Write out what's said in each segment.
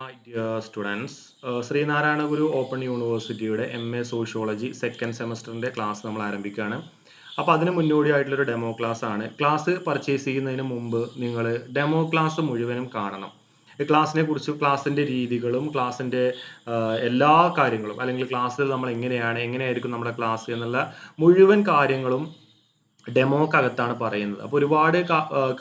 My dear students Sreenarayana Guru open യൂണിവേഴ്സിറ്റിയുടെ M A sociology second സെമസ്റ്ററിന്റെ class നമ്മൾ ആരംഭിക്കുകയാണ്. അപ്പോൾ അതിന് മുന്നോടിയായിട്ടുള്ളൊരു ഡെമോ ക്ലാസ് ആണ്. ക്ലാസ് പർച്ചേസ് ചെയ്യുന്നതിന് മുമ്പ് നിങ്ങൾ ഡെമോ ക്ലാസ് മുഴുവനും കാണണം. ക്ലാസ്സിനെ കുറിച്ച് ക്ലാസ്സിന്റെ രീതികളും ക്ലാസ്സിന്റെ എല്ലാ കാര്യങ്ങളും അല്ലെങ്കിൽ ക്ലാസ്സിൽ നമ്മൾ എങ്ങനെയാണ് എങ്ങനെയായിരിക്കും നമ്മുടെ ക്ലാസ് എന്നുള്ള മുഴുവൻ കാര്യങ്ങളും ഡെമോക്കകത്താണ് പറയുന്നത്. അപ്പോൾ ഒരുപാട്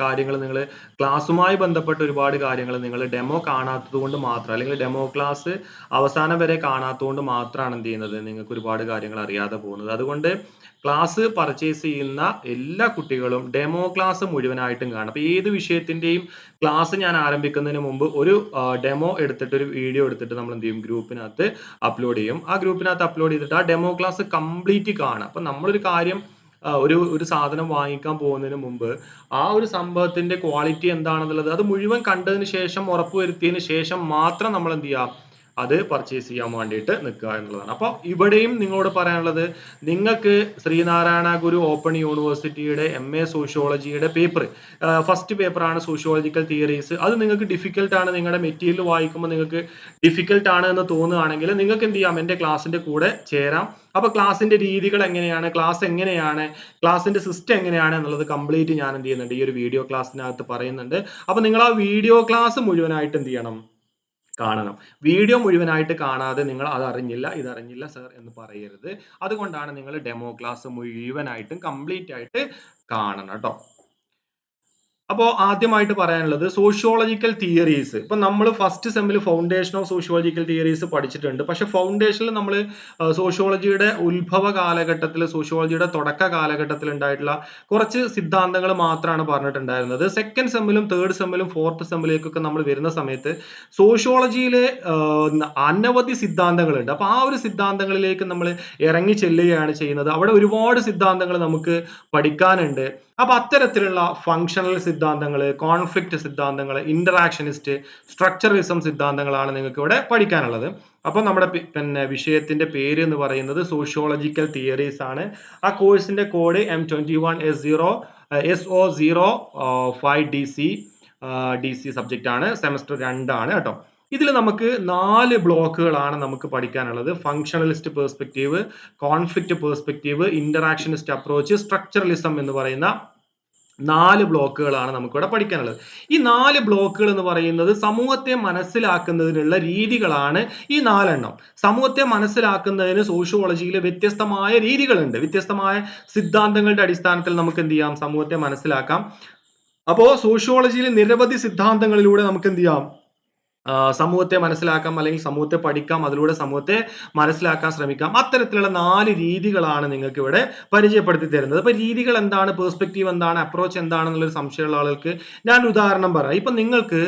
കാര്യങ്ങൾ നിങ്ങൾ ക്ലാസ്സുമായി ബന്ധപ്പെട്ട ഒരുപാട് കാര്യങ്ങൾ നിങ്ങൾ ഡെമോ കാണാത്തത് കൊണ്ട് മാത്രം അല്ലെങ്കിൽ ഡെമോ ക്ലാസ് അവസാനം വരെ കാണാത്തത് കൊണ്ട് മാത്രമാണ് എന്ത് ചെയ്യുന്നത്? നിങ്ങൾക്ക് ഒരുപാട് കാര്യങ്ങൾ അറിയാതെ പോകുന്നത്. അതുകൊണ്ട് ക്ലാസ് പർച്ചേസ് ചെയ്യുന്ന എല്ലാ കുട്ടികളും ഡെമോ ക്ലാസ് മുഴുവനായിട്ടും കാണും. അപ്പോൾ ഏത് വിഷയത്തിന്റെയും ക്ലാസ് ഞാൻ ആരംഭിക്കുന്നതിന് മുമ്പ് ഒരു ഡെമോ എടുത്തിട്ട് ഒരു വീഡിയോ എടുത്തിട്ട് നമ്മൾ എന്ത് ചെയ്യും? ഗ്രൂപ്പിനകത്ത് അപ്ലോഡ് ചെയ്യും. ആ ഗ്രൂപ്പിനകത്ത് അപ്ലോഡ് ചെയ്തിട്ട് ആ ഡെമോ ക്ലാസ് കംപ്ലീറ്റ് കാണാം. അപ്പോൾ നമ്മളൊരു കാര്യം ഒരു ഒരു സാധനം വാങ്ങിക്കാൻ പോകുന്നതിന് മുമ്പ് ആ ഒരു സംഭവത്തിന്റെ ക്വാളിറ്റി എന്താണെന്നുള്ളത് അത് മുഴുവൻ കണ്ടതിന് ശേഷം ഉറപ്പുവരുത്തിയതിന് ശേഷം മാത്രം നമ്മൾ എന്ത് ചെയ്യുക അത് പർച്ചേസ് ചെയ്യാൻ വേണ്ടിയിട്ട് നിൽക്കുക എന്നുള്ളതാണ്. അപ്പോൾ ഇവിടെയും നിങ്ങളോട് പറയാനുള്ളത് നിങ്ങൾക്ക് ശ്രീനാരായണ ഗുരു ഓപ്പൺ യൂണിവേഴ്സിറ്റിയുടെ എം എ സോഷ്യോളജിയുടെ പേപ്പർ ഫസ്റ്റ് പേപ്പറാണ് സോഷ്യോളജിക്കൽ തിയറീസ് അത് നിങ്ങൾക്ക് ഡിഫിക്കൽട്ടാണ് നിങ്ങളുടെ മെറ്റീരിയൽ വായിക്കുമ്പോൾ നിങ്ങൾക്ക് ഡിഫിക്കൽട്ടാണ് എന്ന് തോന്നുകയാണെങ്കിൽ നിങ്ങൾക്ക് എന്ത് ചെയ്യാം? എന്റെ ക്ലാസ്സിന്റെ കൂടെ ചേരാം. അപ്പോൾ ക്ലാസ്സിന്റെ രീതികൾ എങ്ങനെയാണ്? ക്ലാസ് എങ്ങനെയാണ്? ക്ലാസ്സിന്റെ സിസ്റ്റം എങ്ങനെയാണ് എന്നുള്ളത് കംപ്ലീറ്റ് ഞാൻ എന്ത് ചെയ്യുന്നുണ്ട്? ഈ ഒരു വീഡിയോ ക്ലാസ്സിനകത്ത് പറയുന്നുണ്ട്. അപ്പൊ നിങ്ങൾ ആ വീഡിയോ ക്ലാസ് മുഴുവനായിട്ട് എന്ത് ചെയ്യണം? കാണണം. വീഡിയോ മുഴുവനായിട്ട് കാണാതെ നിങ്ങൾ അത് അറിഞ്ഞില്ല ഇതറിഞ്ഞില്ല സർ എന്ന് പറയരുത്. അതുകൊണ്ടാണ് നിങ്ങൾ ഡെമോ ക്ലാസ് മുഴുവനായിട്ടും കംപ്ലീറ്റ് ആയിട്ട് കാണണം കേട്ടോ. അപ്പോൾ ആദ്യമായിട്ട് പറയാനുള്ളത് സോഷ്യോളജിക്കൽ തിയറീസ് ഇപ്പൊ നമ്മൾ ഫസ്റ്റ് സെമ്മിൽ ഫൗണ്ടേഷൻ ഓഫ് സോഷ്യോളജിക്കൽ തിയറീസ് പഠിച്ചിട്ടുണ്ട്. പക്ഷെ ഫൗണ്ടേഷനിൽ നമ്മൾ സോഷ്യോളജിയുടെ ഉത്ഭവ കാലഘട്ടത്തിൽ സോഷ്യോളജിയുടെ തുടക്ക കാലഘട്ടത്തിൽ ഉണ്ടായിട്ടുള്ള കുറച്ച് സിദ്ധാന്തങ്ങൾ മാത്രമാണ് പറഞ്ഞിട്ടുണ്ടായിരുന്നത്. സെക്കൻഡ് സെമ്മിലും തേർഡ് സെമ്മിലും ഫോർത്ത് സെമ്മിലേക്കൊക്കെ നമ്മൾ വരുന്ന സമയത്ത് സോഷ്യോളജിയിലെ അനവധി സിദ്ധാന്തങ്ങളുണ്ട്. അപ്പോൾ ആ ഒരു സിദ്ധാന്തങ്ങളിലേക്ക് നമ്മൾ ഇറങ്ങി ചെല്ലുകയാണ് ചെയ്യുന്നത്. അവിടെ ഒരുപാട് സിദ്ധാന്തങ്ങൾ നമുക്ക് പഠിക്കാനുണ്ട്. അപ്പൊ അത്തരത്തിലുള്ള ഫങ്ഷണൽ സിദ്ധാന്തങ്ങൾ കോൺഫ്ലിക്റ്റ് സിദ്ധാന്തങ്ങൾ ഇന്ററാക്ഷനിസ്റ്റ് സ്ട്രക്ചറിസം സിദ്ധാന്തങ്ങളാണ് നിങ്ങൾക്ക് ഇവിടെ പഠിക്കാനുള്ളത്. അപ്പോൾ നമ്മുടെ പിന്നെ വിഷയത്തിന്റെ പേര് എന്ന് പറയുന്നത് സോഷ്യോളജിക്കൽ തിയറീസ് ആണ്. ആ കോഴ്സിന്റെ code M twenty one S zero S O zero five D C D C subject ആണ്. സെമസ്റ്റർ രണ്ടാണ് കേട്ടോ. ഇതിൽ നമുക്ക് നാല് ബ്ലോക്കുകളാണ് നമുക്ക് പഠിക്കാനുള്ളത്. Functionalist perspective conflict perspective interactionist approach structuralism എന്ന് പറയുന്ന നാല് ബ്ലോക്കുകളാണ് നമുക്കിവിടെ പഠിക്കാനുള്ളത്. ഈ നാല് ബ്ലോക്കുകൾ എന്ന് പറയുന്നത് സമൂഹത്തെ മനസ്സിലാക്കുന്നതിനുള്ള രീതികളാണ് ഈ നാലെണ്ണം. സമൂഹത്തെ മനസ്സിലാക്കുന്നതിന് സോഷ്യോളജിയിൽ വ്യത്യസ്തമായ രീതികളുണ്ട്. വ്യത്യസ്തമായ സിദ്ധാന്തങ്ങളുടെ അടിസ്ഥാനത്തിൽ നമുക്ക് എന്ത് ചെയ്യാം? സമൂഹത്തെ മനസ്സിലാക്കാം. അപ്പോൾ സോഷ്യോളജിയിൽ നിരവധി സിദ്ധാന്തങ്ങളിലൂടെ നമുക്ക് എന്ത് ചെയ്യാം? സമൂഹത്തെ മനസ്സിലാക്കാം അല്ലെങ്കിൽ സമൂഹത്തെ പഠിക്കാം അതിലൂടെ സമൂഹത്തെ മനസ്സിലാക്കാൻ ശ്രമിക്കാം. അത്തരത്തിലുള്ള നാല് രീതികളാണ് നിങ്ങൾക്ക് ഇവിടെ പരിചയപ്പെടുത്തി തരുന്നത്. അപ്പൊ രീതികൾ എന്താണ് പേഴ്സ്പെക്റ്റീവ് എന്താണ് അപ്രോച്ച് എന്താണെന്നുള്ളൊരു സംശയമുള്ള ആളുകൾക്ക് ഞാൻ ഉദാഹരണം പറയാം. ഇപ്പൊ നിങ്ങൾക്ക്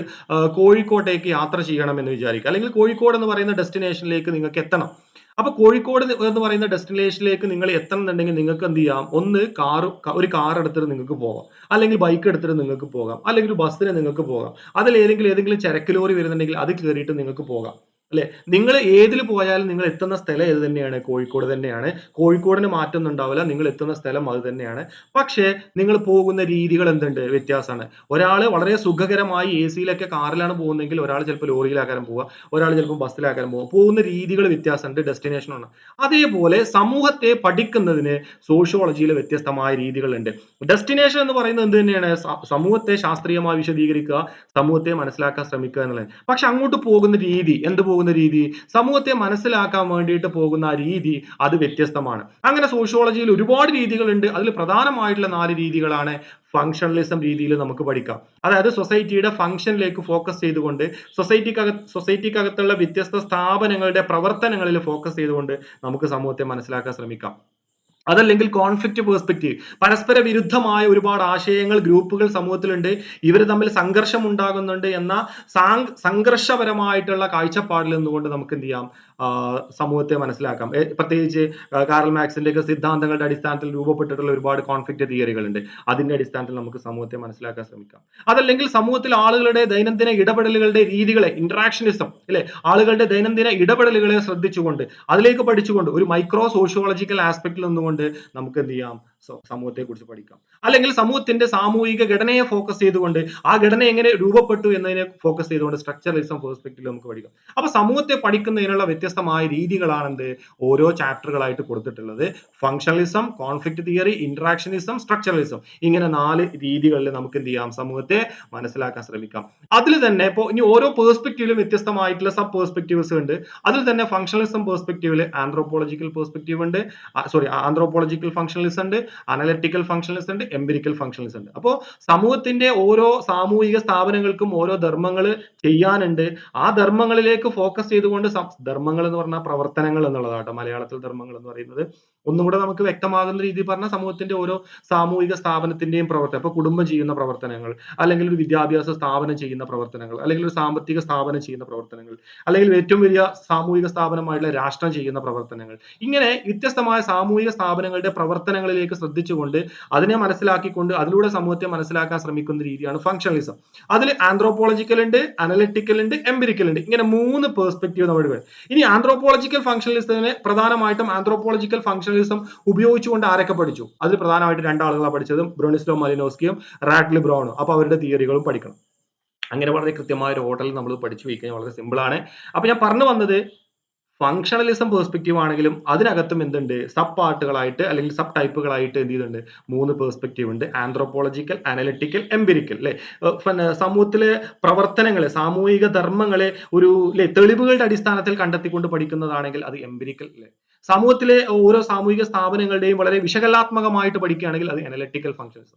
കോഴിക്കോട്ടേക്ക് യാത്ര ചെയ്യണം എന്ന് വിചാരിക്കുക. അല്ലെങ്കിൽ കോഴിക്കോട് എന്ന് പറയുന്ന ഡെസ്റ്റിനേഷനിലേക്ക് നിങ്ങൾക്ക് എത്തണം. അപ്പൊ കോഴിക്കോട് എന്ന് പറയുന്ന ഡെസ്റ്റിനേഷനിലേക്ക് നിങ്ങൾ എത്തണമെന്നുണ്ടെങ്കിൽ നിങ്ങൾക്ക് എന്ത് ചെയ്യാം? ഒന്ന് കാർ ഒരു കാർ എടുത്തിട്ട് നിങ്ങൾക്ക് പോകാം അല്ലെങ്കിൽ ബൈക്ക് എടുത്തിട്ട് നിങ്ങൾക്ക് പോകാം. അല്ലെങ്കിൽ ബസ്സിന് നിങ്ങൾക്ക് പോകാം. അതിൽ ഏതെങ്കിലും ഏതെങ്കിലും ചരക്ക് ലോറി വരുന്നുണ്ടെങ്കിൽ അത് കയറിയിട്ട് നിങ്ങൾക്ക് പോകാം. അല്ലെ? നിങ്ങൾ ഏതിൽ പോയാലും നിങ്ങൾ എത്തുന്ന സ്ഥലം ഏത് തന്നെയാണ്. കോഴിക്കോട് തന്നെയാണ്. കോഴിക്കോടിന് മാറ്റമൊന്നും ഉണ്ടാവില്ല. നിങ്ങൾ എത്തുന്ന സ്ഥലം അത് തന്നെയാണ്. പക്ഷേ നിങ്ങൾ പോകുന്ന രീതികൾ എന്തുണ്ട്? വ്യത്യാസമാണ്. ഒരാൾ വളരെ സുഖകരമായി എ സിയിലൊക്കെ കാറിലാണ് പോകുന്നതെങ്കിൽ ഒരാൾ ചിലപ്പോൾ ലോറിയിലാക്കാനും പോവുക ഒരാൾ ചിലപ്പോൾ ബസ്സിലാക്കാനും പോവുക പോകുന്ന രീതികൾ വ്യത്യാസമുണ്ട്. ഡെസ്റ്റിനേഷനാണ് അതേപോലെ സമൂഹത്തെ പഠിക്കുന്നതിന് സോഷ്യോളജിയിൽ വ്യത്യസ്തമായ രീതികളുണ്ട്. ഡെസ്റ്റിനേഷൻ എന്ന് പറയുന്നത് എന്ത് തന്നെയാണ്? സമൂഹത്തെ ശാസ്ത്രീയമായി വിശദീകരിക്കുക സമൂഹത്തെ മനസ്സിലാക്കാൻ ശ്രമിക്കുക എന്നുള്ളത്. പക്ഷെ അങ്ങോട്ട് പോകുന്ന രീതി എന്ത് പോകുന്ന രീതി സമൂഹത്തെ മനസ്സിലാക്കാൻ വേണ്ടിയിട്ട് പോകുന്ന ആ രീതി അത് വ്യത്യസ്തമാണ്. അങ്ങനെ സോഷ്യോളജിയിൽ ഒരുപാട് രീതികളുണ്ട്. അതിൽ പ്രധാനമായിട്ടുള്ള നാല് രീതികളാണ് ഫങ്ഷണലിസം രീതിയിൽ നമുക്ക് പഠിക്കാം. അതായത് സൊസൈറ്റിയുടെ ഫംഗ്ഷനിലേക്ക് ഫോക്കസ് ചെയ്തുകൊണ്ട് സൊസൈറ്റിക്കകത്ത് സൊസൈറ്റിക്കകത്തുള്ള വ്യത്യസ്ത സ്ഥാപനങ്ങളുടെ പ്രവർത്തനങ്ങളിൽ ഫോക്കസ് ചെയ്തുകൊണ്ട് നമുക്ക് സമൂഹത്തെ മനസ്സിലാക്കാൻ ശ്രമിക്കാം. അതല്ലെങ്കിൽ കോൺഫ്ലിക്റ്റ് പേഴ്സ്പെക്റ്റീവ് പരസ്പര വിരുദ്ധമായ ഒരുപാട് ആശയങ്ങൾ ഗ്രൂപ്പുകൾ സമൂഹത്തിലുണ്ട്. ഇവർ തമ്മിൽ സംഘർഷം ഉണ്ടാകുന്നുണ്ട് എന്ന സാങ് സംഘർഷപരമായിട്ടുള്ള കാഴ്ചപ്പാടിൽ നിന്നുകൊണ്ട് നമുക്ക് എന്ത് ചെയ്യാം? സമൂഹത്തെ മനസ്സിലാക്കാം. പ്രത്യേകിച്ച് കാറൽ മാക്സിന്റെ ഒക്കെ സിദ്ധാന്തങ്ങളുടെ അടിസ്ഥാനത്തിൽ രൂപപ്പെട്ടിട്ടുള്ള ഒരുപാട് കോൺഫ്ലിക്റ്റ് തിയറികളുണ്ട് അതിന്റെ അടിസ്ഥാനത്തിൽ നമുക്ക് സമൂഹത്തെ മനസ്സിലാക്കാൻ ശ്രമിക്കാം. അതല്ലെങ്കിൽ സമൂഹത്തിൽ ആളുകളുടെ ദൈനംദിന ഇടപെടലുകളുടെ രീതികളെ ഇന്ററാക്ഷനിസം അല്ലെ? ആളുകളുടെ ദൈനംദിന ഇടപെടലുകളെ ശ്രദ്ധിച്ചുകൊണ്ട് അതിലേക്ക് പഠിച്ചുകൊണ്ട് ഒരു മൈക്രോ സോഷ്യോളജിക്കൽ ആസ്പെക്റ്റിൽ നിന്നുകൊണ്ട് നമുക്ക് എന്ത് ചെയ്യാം? സമൂഹത്തെ കുറിച്ച് പഠിക്കാം. അല്ലെങ്കിൽ സമൂഹത്തിന്റെ സാമൂഹിക ഘടനയെ ഫോക്കസ് ചെയ്തുകൊണ്ട് ആ ഘടന എങ്ങനെ രൂപപ്പെട്ടു എന്നതിനെ ഫോക്കസ് ചെയ്തുകൊണ്ട് സ്ട്രക്ചറലിസം പെർസ്പെക്റ്റീവിൽ നമുക്ക് പഠിക്കാം. അപ്പൊ സമൂഹത്തെ പഠിക്കുന്നതിനുള്ള വ്യത്യസ്തമായ രീതികളാണ് എന്ത് ഓരോ ചാപ്റ്ററുകളായിട്ട് കൊടുത്തിട്ടുള്ളത്. Functionalism conflict theory interactionism structuralism ഇങ്ങനെ നാല് രീതികളിൽ നമുക്ക് എന്ത് ചെയ്യാം? സമൂഹത്തെ മനസ്സിലാക്കാൻ ശ്രമിക്കാം. അതിൽ തന്നെ ഇപ്പോൾ ഇനി ഓരോ പേഴ്സ്പെക്റ്റീവിലും വ്യത്യസ്തമായിട്ടുള്ള സബ് പേഴ്സ്പെക്റ്റീവ്സ് ഉണ്ട്. അതിൽ തന്നെ ഫങ്ഷണലിസം പേഴ്സ്പെക്റ്റീവിൽ ആന്ത്രോപോളജിക്കൽ പേഴ്സ്പെക്റ്റീവ് ഉണ്ട്. സോറി ആന്ത്രോപോളജിക്കൽ ഫങ്ഷണലിസം ഉണ്ട്. അനലറ്റിക്കൽ ഫങ്ഷണലിസം ഉണ്ട് എംപിരിക്കൽ ഫങ്ഷണലിസം ഉണ്ട്. അപ്പോൾ സമൂഹത്തിന്റെ ഓരോ സാമൂഹിക സ്ഥാപനങ്ങൾക്കും ഓരോ ധർമ്മങ്ങൾ ചെയ്യാനുണ്ട്. ആ ധർമ്മങ്ങളിലേക്ക് ഫോക്കസ് ചെയ്തുകൊണ്ട് ധർമ്മങ്ങൾ എന്ന് പറഞ്ഞാൽ പ്രവർത്തനങ്ങൾ എന്നുള്ളതാട്ടോ മലയാളത്തിൽ ധർമ്മങ്ങൾ എന്ന് പറയുന്നത്. ഒന്നും കൂടെ നമുക്ക് വ്യക്തമാകുന്ന രീതിയിൽ പറഞ്ഞാൽ സമൂഹത്തിന്റെ ഓരോ സാമൂഹിക സ്ഥാപനത്തിന്റെയും പ്രവർത്തനം ഇപ്പൊ കുടുംബം ചെയ്യുന്ന പ്രവർത്തനങ്ങൾ അല്ലെങ്കിൽ ഒരു വിദ്യാഭ്യാസ സ്ഥാപനം ചെയ്യുന്ന പ്രവർത്തനങ്ങൾ അല്ലെങ്കിൽ ഒരു സാമ്പത്തിക സ്ഥാപനം ചെയ്യുന്ന പ്രവർത്തനങ്ങൾ അല്ലെങ്കിൽ ഏറ്റവും വലിയ സാമൂഹിക സ്ഥാപനമായിട്ടുള്ള രാഷ്ട്രം ചെയ്യുന്ന പ്രവർത്തനങ്ങൾ. ഇങ്ങനെ വ്യത്യസ്തമായ സാമൂഹിക സ്ഥാപനങ്ങളുടെ പ്രവർത്തനങ്ങളിലേക്ക് ശ്രദ്ധിച്ചുകൊണ്ട് അതിനെ മനസ്സിലാക്കിക്കൊണ്ട് അതിലൂടെ സമൂഹത്തെ മനസ്സിലാക്കാൻ ശ്രമിക്കുന്ന രീതിയാണ് ഫങ്ഷണലിസം അതിൽ ആന്ത്രോപോളജിക്കൽ ഉണ്ട് അനലിറ്റിക്കൽ ഉണ്ട് എംപിരിക്കൽ ഉണ്ട്. ഇങ്ങനെ മൂന്ന് പേഴ്സ്പെക്റ്റീവ് നമ്മൾ ഇനി ആന്ത്രോപോളജിക്കൽ ഫംഗ്ഷണലിസത്തിന് പ്രധാനമായിട്ടും ആന്ത്രോപോളജിക്കൽ ഫങ്ഷണലിസം ഉപയോഗിച്ചുകൊണ്ട് ആരൊക്കെ പഠിച്ചു? അതിൽ പ്രധാനമായിട്ട് രണ്ടാളുകളാണ് പഠിച്ചത് ബ്രോണിസ്ലോ മലിനോസ്കിയും റാഡ്ലി ബ്രൗണും. അപ്പൊ അവരുടെ തിയറികളും പഠിക്കണം. അങ്ങനെ വളരെ കൃത്യമായ ഒരു ഓർഡറിൽ നമ്മൾ പഠിച്ചു. വയ്ക്കാൻ വളരെ സിമ്പിൾ ആണ്. അപ്പൊ ഞാൻ പറഞ്ഞു വന്നത് ഫങ്ഷണലിസം പെർസ്പെക്റ്റീവ് ആണെങ്കിലും അതിനകത്തും എന്തുണ്ട്? സബ് പാർട്ടുകളായിട്ട് അല്ലെങ്കിൽ സബ് ടൈപ്പുകളായിട്ട് എന്ത് ചെയ്യുന്നുണ്ട് മൂന്ന് പെർസ്പെക്റ്റീവ് ഉണ്ട്. ആന്ത്രോപോളജിക്കൽ അനലിറ്റിക്കൽ എംപിരിക്കൽ അല്ലെ സമൂഹത്തിലെ പ്രവർത്തനങ്ങളെ സാമൂഹിക ധർമ്മങ്ങളെ ഒരു അല്ലെ തെളിവുകളുടെ അടിസ്ഥാനത്തിൽ കണ്ടെത്തിക്കൊണ്ട് പഠിക്കുന്നതാണെങ്കിൽ അത് എംപിരിക്കൽ അല്ലെ സമൂഹത്തിലെ ഓരോ സാമൂഹിക സ്ഥാപനങ്ങളുടെയും വളരെ വിശകലാത്മകമായിട്ട് പഠിക്കുകയാണെങ്കിൽ അത് അനലറ്റിക്കൽ ഫംഗ്ഷൻസ്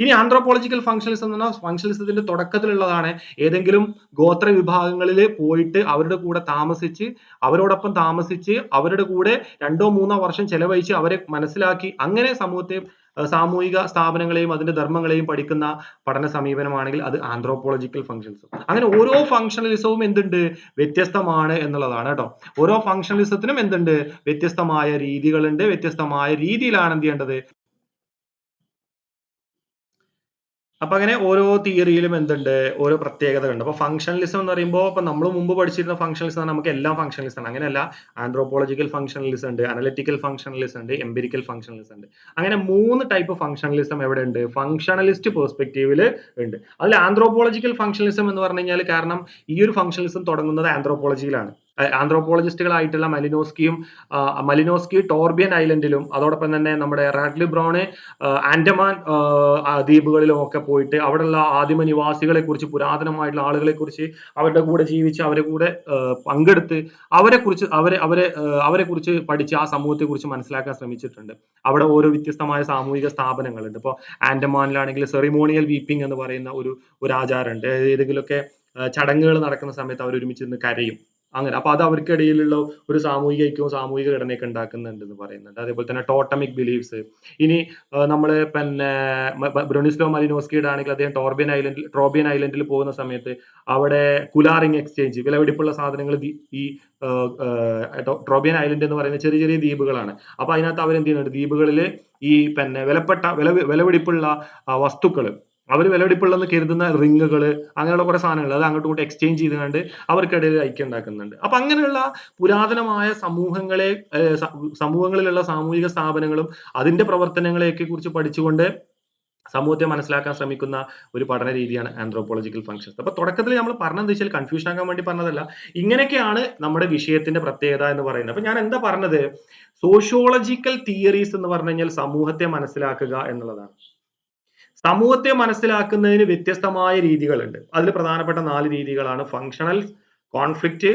ഇനി ആന്ത്രോപോളജിക്കൽ ഫംഗ്ഷൻസ് എന്ന് പറഞ്ഞാൽ ഫങ്ഷണലിസത്തിന്റെ തുടക്കത്തിലുള്ളതാണ് ഏതെങ്കിലും ഗോത്ര വിഭാഗങ്ങളിൽ പോയിട്ട് അവരുടെ കൂടെ താമസിച്ച് അവരോടൊപ്പം താമസിച്ച് അവരുടെ കൂടെ രണ്ടോ മൂന്നോ വർഷം ചെലവഴിച്ച് അവരെ മനസ്സിലാക്കി അങ്ങനെ സമൂഹത്തെ സാമൂഹിക സ്ഥാപനങ്ങളെയും അതിന്റെ ധർമ്മങ്ങളെയും പഠിക്കുന്ന പഠന സമീപനമാണെങ്കിൽ അത് ആന്ത്രോപോളജിക്കൽ ഫങ്ഷൻസും അങ്ങനെ ഓരോ ഫങ്ഷണലിസവും എന്തുണ്ട്? വ്യത്യസ്തമാണ് എന്നുള്ളതാണ് കേട്ടോ. ഓരോ ഫങ്ഷണലിസത്തിനും എന്തുണ്ട്? വ്യത്യസ്തമായ രീതികളുണ്ട്. വ്യത്യസ്തമായ രീതിയിലാണ് എന്ത് ചെയ്യേണ്ടത്? അപ്പൊ അങ്ങനെ ഓരോ തിയറിയിലും എന്തുണ്ട്? ഓരോ പ്രത്യേകതകളുണ്ട്. അപ്പൊ ഫങ്ഷണലിസം എന്ന് പറയുമ്പോൾ ഇപ്പൊ നമ്മൾ മുമ്പ് പഠിച്ചിരുന്ന ഫംഗ്ഷണലിസം നമുക്ക് എല്ലാം ഫംഗ്ഷണലിസം ആണ്. അങ്ങനെയല്ല ആന്ത്രോപോളജിക്കൽ ഫംഗ്ഷണലിസം ഉണ്ട് അനലിറ്റിക്കൽ ഫംഗ്ഷണലിസം ഉണ്ട് എംപിരിക്കൽ ഫംഗ്ഷണലിസം ഉണ്ട്. അങ്ങനെ മൂന്ന് ടൈപ്പ് ഫങ്ഷണലിസം എവിടെ ഉണ്ട്? ഫങ്ഷണലിസ്റ്റ് പെർസ്പെക്റ്റീവിൽ ഉണ്ട്. അതിൽ ആന്ത്രോപോളജിക്കൽ ഫങ്ഷണലിസം എന്ന് പറഞ്ഞു കഴിഞ്ഞാൽ കാരണം ഈ ഒരു ഫങ്ഷണലിസം തുടങ്ങുന്നത് ആന്ത്രോപോളജിയിലാണ് ആന്ത്രോപോളജിസ്റ്റുകളായിട്ടുള്ള മലിനോസ്കിയും മലിനോസ്കി ടോർബിയൻ ഐലൻഡിലും അതോടൊപ്പം തന്നെ നമ്മുടെ റാഡ്ലി ബ്രൗണ് ആൻഡമാൻ ദ്വീപുകളിലും ഒക്കെ പോയിട്ട് അവിടെയുള്ള ആദിമ നിവാസികളെ കുറിച്ച് പുരാതനമായിട്ടുള്ള ആളുകളെ കുറിച്ച് അവരുടെ കൂടെ ജീവിച്ച് അവരെ കൂടെ പങ്കെടുത്ത് അവരെ കുറിച്ച് അവരെ അവരെ അവരെ കുറിച്ച് പഠിച്ച് ആ സമൂഹത്തെ കുറിച്ച് മനസ്സിലാക്കാൻ ശ്രമിച്ചിട്ടുണ്ട്. അവിടെ ഓരോ വ്യത്യസ്തമായ സാമൂഹിക സ്ഥാപനങ്ങളുണ്ട്. ഇപ്പോൾ ആൻഡമാനിലാണെങ്കിൽ സെറിമോണിയൽ വീപ്പിംഗ് എന്ന് പറയുന്ന ഒരു ഒരു ആചാരമുണ്ട്. ഏതെങ്കിലുമൊക്കെ ചടങ്ങുകൾ നടക്കുന്ന സമയത്ത് അവർ ഒരുമിച്ച് നിന്ന് കരയും. അങ്ങനെ. അപ്പൊ അത് അവർക്കിടയിലുള്ള ഒരു സാമൂഹിക ഐക്യവും സാമൂഹിക ഘടനയൊക്കെ ഉണ്ടാക്കുന്നുണ്ട് എന്ന് പറയുന്നുണ്ട്. അതേപോലെ തന്നെ ടോട്ടമിക് ബിലീഫ്സ്. ഇനി നമ്മൾ പിന്നെ ബ്രോണിസ്ലോ മലിനോസ്കിയുടെ ആണെങ്കിൽ അദ്ദേഹം ടോർബിയൻ ഐലൻഡിൽ ട്രോബിയൻ ഐലൻഡിൽ പോകുന്ന സമയത്ത് അവിടെ കുലാറിംഗ് എക്സ്ചേഞ്ച് വിലവെടിപ്പുള്ള സാധനങ്ങൾ ഈ ട്രോബിയൻ ഐലൻഡ് എന്ന് പറയുന്ന ചെറിയ ചെറിയ ദ്വീപുകളാണ്. അപ്പൊ അതിനകത്ത് അവരെന്ത് ചെയ്യുന്നുണ്ട്? ദ്വീപുകളിൽ ഈ പിന്നെ വിലപ്പെട്ട വില വിലപിടിപ്പുള്ള വസ്തുക്കൾ അവർ വിലപിടിപ്പുള്ളതെന്ന് കരുതുന്ന റിങ്ങുകൾ അങ്ങനെയുള്ള കുറെ സാധനങ്ങൾ അത് അങ്ങോട്ടും ഇങ്ങോട്ടും എക്സ്ചേഞ്ച് ചെയ്തുകൊണ്ട് അവർക്കിടയിൽ ഐക്യം ഉണ്ടാക്കുന്നുണ്ട്. അപ്പൊ അങ്ങനെയുള്ള പുരാതനമായ സമൂഹങ്ങളെ സമൂഹങ്ങളിലുള്ള സാമൂഹിക സ്ഥാപനങ്ങളും അതിന്റെ പ്രവർത്തനങ്ങളെയൊക്കെ കുറിച്ച് പഠിച്ചുകൊണ്ട് സമൂഹത്തെ മനസ്സിലാക്കാൻ ശ്രമിക്കുന്ന ഒരു പഠന രീതിയാണ് ആന്ത്രോപോളജിക്കൽ ഫങ്ഷൻസ് അപ്പൊ തുടക്കത്തിൽ നമ്മൾ പറഞ്ഞ വെച്ചാൽ കൺഫ്യൂഷൻ ആക്കാൻ വേണ്ടി പറഞ്ഞതല്ല. ഇങ്ങനെയൊക്കെയാണ് നമ്മുടെ വിഷയത്തിന്റെ പ്രത്യേകത എന്ന് പറയുന്നത്. അപ്പൊ ഞാൻ എന്താ പറഞ്ഞത്? സോഷ്യോളജിക്കൽ തിയറീസ് എന്ന് പറഞ്ഞു കഴിഞ്ഞാൽ സമൂഹത്തെ മനസ്സിലാക്കുക എന്നുള്ളതാണ്. സമൂഹത്തെ മനസ്സിലാക്കുന്നതിന് വ്യത്യസ്തമായ രീതികളുണ്ട്. അതിൽ പ്രധാനപ്പെട്ട നാല് രീതികളാണ്. ഫങ്ഷണൽ കോൺഫ്ലിക്റ്റ്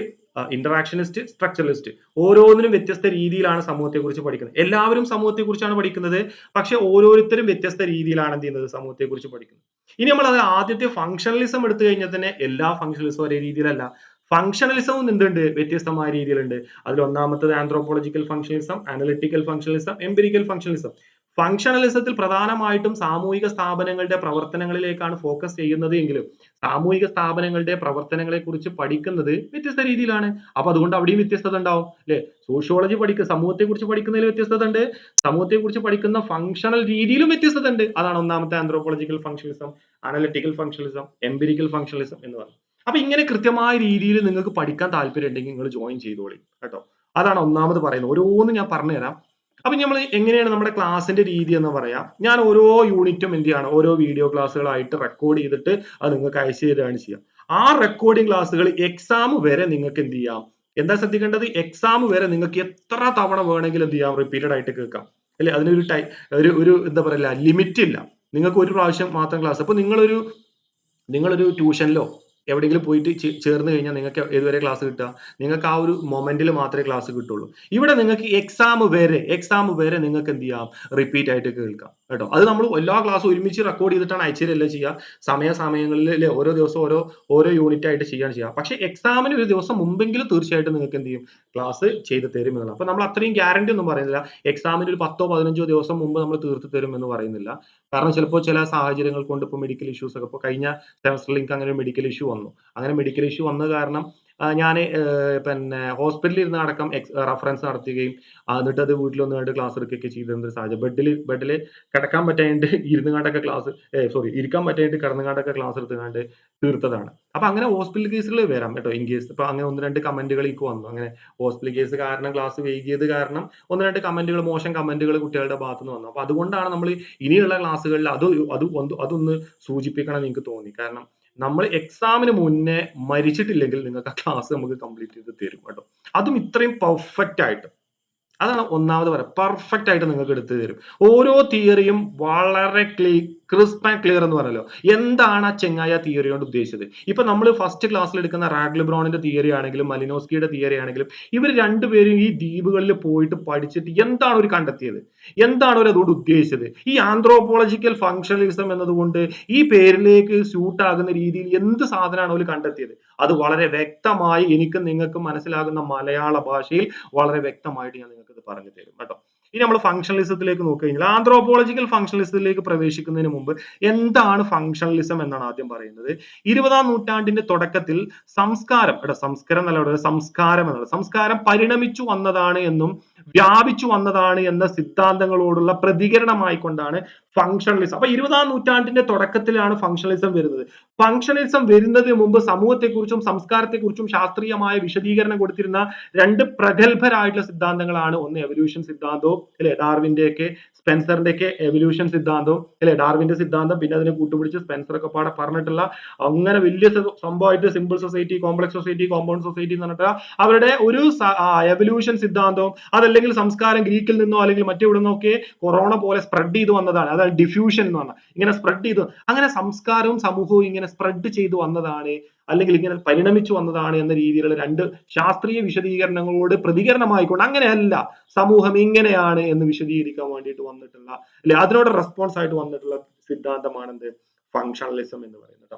ഇന്ററാക്ഷനിസ്റ്റ് സ്ട്രക്ചറലിസ്റ്റ് ഓരോന്നിനും വ്യത്യസ്ത രീതിയിലാണ് സമൂഹത്തെക്കുറിച്ച് പഠിക്കുന്നത്. എല്ലാവരും സമൂഹത്തെക്കുറിച്ചാണ് പഠിക്കുന്നത്. പക്ഷെ ഓരോരുത്തരും വ്യത്യസ്ത രീതിയിലാണ് എന്ത് ചെയ്യുന്നത് സമൂഹത്തെക്കുറിച്ച് പഠിക്കുന്നത്. ഇനി നമ്മൾ അത് ആദ്യത്തെ ഫങ്ഷണലിസം എടുത്തു കഴിഞ്ഞാൽ തന്നെ എല്ലാ ഫങ്ഷണലിസവും ഒരേ രീതിയിലല്ല. ഫങ്ഷണലിസവും എന്തുണ്ട്? വ്യത്യസ്തമായ രീതിയിലുണ്ട്. അതിൽ ഒന്നാമത്തത് anthropological functionalism analytical functionalism empirical functionalism ഫങ്ഷണലിസത്തിൽ പ്രധാനമായിട്ടും സാമൂഹിക സ്ഥാപനങ്ങളുടെ പ്രവർത്തനങ്ങളിലേക്കാണ് ഫോക്കസ് ചെയ്യുന്നത് എങ്കിലും സാമൂഹിക സ്ഥാപനങ്ങളുടെ പ്രവർത്തനങ്ങളെ കുറിച്ച് പഠിക്കുന്നത് വ്യത്യസ്ത രീതിയിലാണ്. അപ്പൊ അതുകൊണ്ട് അവിടെയും വ്യത്യസ്തത ഉണ്ടാവും അല്ലെ? സോഷ്യോളജി പഠിക്കുക സമൂഹത്തെ കുറിച്ച് പഠിക്കുന്നതിൽ വ്യത്യസ്തത ഉണ്ട്. സമൂഹത്തെ കുറിച്ച് പഠിക്കുന്ന ഫങ്ഷണൽ രീതിയിലും വ്യത്യസ്തത ഉണ്ട്. അതാണ് ഒന്നാമത്തെ anthropological functionalism analytical functionalism empirical functionalism എന്ന് പറയുന്നത് അപ്പൊ ഇങ്ങനെ കൃത്യമായ രീതിയിൽ നിങ്ങൾക്ക് പഠിക്കാൻ താല്പര്യം ഉണ്ടെങ്കിൽ നിങ്ങൾ ജോയിൻ ചെയ്തോളി കേട്ടോ? അതാണ് ഒന്നാമത് പറയുന്നത്. ഓരോന്ന് ഞാൻ പറഞ്ഞുതരാം. അപ്പൊ നമ്മൾ എങ്ങനെയാണ് നമ്മുടെ ക്ലാസ്സിന്റെ രീതി എന്ന് പറയാം? ഞാൻ ഓരോ യൂണിറ്റും എന്ത് ചെയ്യാണ്? ഓരോ വീഡിയോ ക്ലാസ്സുകളായിട്ട് റെക്കോർഡ് ചെയ്തിട്ട് അത് നിങ്ങൾക്ക് അയച്ചു തരികയാണ് ചെയ്യാം. ആ റെക്കോർഡിംഗ് ക്ലാസ്സുകൾ എക്സാം വരെ നിങ്ങൾക്ക് എന്ത് ചെയ്യാം? എന്താ ശ്രദ്ധിക്കേണ്ടത്? എക്സാം വരെ നിങ്ങൾക്ക് എത്ര തവണ വേണമെങ്കിലും എന്ത് ചെയ്യാം? റിപ്പീറ്റഡ് ആയിട്ട് കേൾക്കാം. അല്ലെ? അതിനൊരു ടൈ ഒരു ഒരു എന്താ പറയുക ലിമിറ്റ് ഇല്ല. നിങ്ങൾക്ക് ഒരു പ്രാവശ്യം മാത്രം ക്ലാസ് അപ്പൊ നിങ്ങളൊരു നിങ്ങളൊരു ട്യൂഷനിലോ എവിടെയെങ്കിലും പോയിട്ട് ചേർന്ന് കഴിഞ്ഞാൽ നിങ്ങൾക്ക് ഏതുവരെ ക്ലാസ് കിട്ടുക? നിങ്ങൾക്ക് ആ ഒരു മൊമെന്റിൽ മാത്രമേ ക്ലാസ് കിട്ടുള്ളൂ. ഇവിടെ നിങ്ങൾക്ക് എക്സാം വരെ എക്സാം വരെ നിങ്ങൾക്ക് എന്ത് ചെയ്യാം? റിപ്പീറ്റ് ആയിട്ട് കേൾക്കാം. കേട്ടോ. അത് നമ്മൾ എല്ലാ ക്ലാസ്സും ഒരുമിച്ച് റെക്കോർഡ് ചെയ്തിട്ടാണ് അയച്ചിരല്ല ചെയ്യുക. സമയ സമയങ്ങളിൽ അല്ലെ ഓരോ ദിവസം ഓരോ ഓരോ യൂണിറ്റ് ആയിട്ട് ചെയ്യാണ് ചെയ്യുക. പക്ഷേ എക്സാമിന് ഒരു ദിവസം മുമ്പെങ്കിലും തീർച്ചയായിട്ടും നിങ്ങൾക്ക് എന്ത് ചെയ്യും? ക്ലാസ് ചെയ്ത് തരും എന്നുള്ളത് അപ്പൊ നമ്മൾ അത്രയും ഗ്യാരണ്ടി ഒന്നും പറയുന്നില്ല. എക്സാമിന് ഒരു പത്തോ പതിനഞ്ചോ ദിവസം മുമ്പ് നമ്മൾ തീർത്ത് തരും എന്ന് പറയുന്നില്ല. കാരണം ചിലപ്പോൾ ചില സാഹചര്യങ്ങൾ കൊണ്ട് ഇപ്പോൾ മെഡിക്കൽ ഇഷ്യൂസ് ഒക്കെ ഇപ്പോൾ കഴിഞ്ഞ സെമസ്റ്ററിൽ എനിക്ക് അങ്ങനെ മെഡിക്കൽ ഇഷ്യൂ വന്നു. അങ്ങനെ മെഡിക്കൽ ഇഷ്യൂ വന്നത് കാരണം ഞാൻ പിന്നെ ഹോസ്പിറ്റലിൽ ഇരുന്ന് അടക്കം റഫറൻസ് നടത്തുകയും എന്നിട്ട് അത് വീട്ടിൽ വന്ന് കണ്ട് ക്ലാസ് എടുക്കുകയൊക്കെ ചെയ്തിരുന്ന ഒരു സാഹചര്യം. ബെഡിൽ ബെഡിൽ കിടക്കാൻ പറ്റാണ്ട് ഇരുന്ന് കണ്ടൊക്കെ ക്ലാസ് സോറി ഇരിക്കാൻ പറ്റാണ്ട് കിടന്നു കണ്ടൊക്കെ ക്ലാസ് എടുത്തുകൊണ്ട് തീർത്തതാണ്. അപ്പൊ അങ്ങനെ ഹോസ്പിറ്റൽ കേസുകൾ വരാം കേട്ടോ ഇൻ കേസ്. ഇപ്പൊ അങ്ങനെ ഒന്ന് രണ്ട് കമന്റുകൾ എനിക്ക് വന്നു. അങ്ങനെ ഹോസ്പിറ്റൽ കേസ് കാരണം ക്ലാസ് വൈകിയത് കാരണം ഒന്ന് രണ്ട് കമന്റുകൾ മോശം കമന്റുകൾ കുട്ടികളുടെ ഭാഗത്തു നിന്ന് വന്നു. അപ്പൊ അതുകൊണ്ടാണ് നമ്മൾ ഇനിയുള്ള ക്ലാസ്സുകളിൽ അത് അത് അതൊന്ന് സൂചിപ്പിക്കണം എന്ന് എനിക്ക് തോന്നി. കാരണം നമ്മൾ എക്സാമിന് മുന്നേ മരിച്ചിട്ടില്ലെങ്കിൽ നിങ്ങൾക്ക് ആ ക്ലാസ് നമുക്ക് കംപ്ലീറ്റ് ചെയ്ത് തരും കേട്ടോ. അതും ഇത്രയും പെർഫെക്റ്റ് ആയിട്ട്. അതാണ് ഒന്നാമത് പറയാം പെർഫെക്റ്റ് ആയിട്ട് നിങ്ങൾക്ക് എടുത്തു തരും. ഓരോ തിയറിയും വളരെ ക്രിസ്പ് ആൻഡ് ക്ലിയർ എന്ന് പറഞ്ഞല്ലോ എന്താണ് ആ ചെങ്ങായ തിയറി കൊണ്ട് ഉദ്ദേശിച്ചത്? ഇപ്പൊ നമ്മൾ ഫസ്റ്റ് ക്ലാസ്സിൽ എടുക്കുന്ന റാഗ്ലിബ്രോണിന്റെ തിയറി ആണെങ്കിലും മലിനോസ്കിയുടെ തിയറി ആണെങ്കിലും ഇവർ രണ്ടുപേരും ഈ ദ്വീപുകളിൽ പോയിട്ട് പഠിച്ചിട്ട് എന്താണ് ഒരു കണ്ടെത്തിയത്? എന്താണ് അവർ അതുകൊണ്ട് ഉദ്ദേശിച്ചത്? ഈ ആന്ത്രോപോളജിക്കൽ ഫങ്ഷണലിസം എന്നതുകൊണ്ട് ഈ പേരിലേക്ക് സ്യൂട്ട് ആകുന്ന രീതിയിൽ എന്ത് സാധനമാണ് അവർ കണ്ടെത്തിയത്? അത് വളരെ വ്യക്തമായി എനിക്കും നിങ്ങൾക്കും മനസ്സിലാകുന്ന മലയാള ഭാഷയിൽ വളരെ വ്യക്തമായിട്ട് ഞാൻ നിങ്ങൾക്ക് ഇത് പറഞ്ഞു തരും കേട്ടോ. ഇനി നമ്മൾ ഫങ്ഷണലിസത്തിലേക്ക് നോക്കി കഴിഞ്ഞാൽ ആന്ത്രോപോളജിക്കൽ ഫങ്ഷണലിസത്തിലേക്ക് പ്രവേശിക്കുന്നതിന് മുമ്പ് എന്താണ് ഫങ്ഷണലിസം എന്നാണ് ആദ്യം പറയുന്നത്. ഇരുപതാം നൂറ്റാണ്ടിന്റെ തുടക്കത്തിൽ സംസ്കാരം എടാ സംസ്കാരം എന്നല്ല സംസ്കാരം എന്നത് സംസ്കാരം പരിണമിച്ചു വന്നതാണ് എന്നും വ്യാപിച്ചു വന്നതാണ് എന്ന സിദ്ധാന്തങ്ങളോടുള്ള പ്രതികരണമായിക്കൊണ്ടാണ് ഫംഗ്ഷണലിസം അപ്പൊ ഇരുപതാം നൂറ്റാണ്ടിന്റെ തുടക്കത്തിലാണ് ഫങ്ഷണലിസം വരുന്നത്. ഫങ്ഷണലിസം വരുന്നതിന് മുമ്പ് സമൂഹത്തെക്കുറിച്ചും സംസ്കാരത്തെക്കുറിച്ചും ശാസ്ത്രീയമായ വിശദീകരണം കൊടുത്തിരുന്ന രണ്ട് പ്രഗത്ഭരായിട്ടുള്ള സിദ്ധാന്തങ്ങളാണ്. ഒന്ന് എവല്യൂഷൻ സിദ്ധാന്തവും അല്ലെ ഡാർവിന്റെ ഒക്കെ സ്പെൻസറിന്റെ ഒക്കെ എവല്യൂഷൻ സിദ്ധാന്തവും അല്ലെ ഡാർവിന്റെ സിദ്ധാന്തം പിന്നെ അതിനെ കൂട്ടുപിടിച്ച് സ്പെൻസർ ഒക്കെ പാടെ പറഞ്ഞിട്ടുള്ള അങ്ങനെ വലിയ സംഭവമായിട്ട് simple society complex society compound society എന്ന് പറഞ്ഞിട്ട് അവരുടെ ഒരു എവല്യൂഷൻ സിദ്ധാന്തവും അതല്ലെങ്കിൽ സംസ്കാരം ഗ്രീക്കിൽ നിന്നോ അല്ലെങ്കിൽ മറ്റെവിടെ നിന്നൊക്കെ കൊറോണ പോലെ സ്പ്രെഡ് ചെയ്തു വന്നതാണ്. അതായത് ഡിഫ്യൂഷൻ എന്ന് പറഞ്ഞാൽ ഇങ്ങനെ സ്പ്രെഡ് ചെയ്തു അങ്ങനെ സംസ്കാരവും സമൂഹവും ഇങ്ങനെ സ്പ്രെഡ് ചെയ്തു വന്നതാണ് അല്ലെങ്കിൽ ഇങ്ങനെ പരിണമിച്ചു വന്നതാണ് എന്ന രീതിയിലുള്ള രണ്ട് ശാസ്ത്രീയ വിശദീകരണങ്ങളോട് പ്രതികരണമായിക്കൊണ്ട് അങ്ങനെയല്ല സമൂഹം ഇങ്ങനെയാണ് എന്ന് വിശദീകരിക്കാൻ വേണ്ടിയിട്ട് വന്നിട്ടുള്ള അല്ലെ അതിനോട് റെസ്പോൺസ് ആയിട്ട് വന്നിട്ടുള്ള സിദ്ധാന്തമാണ് എന്ത് ഫങ്ഷണലിസം എന്ന് പറയുന്നത്.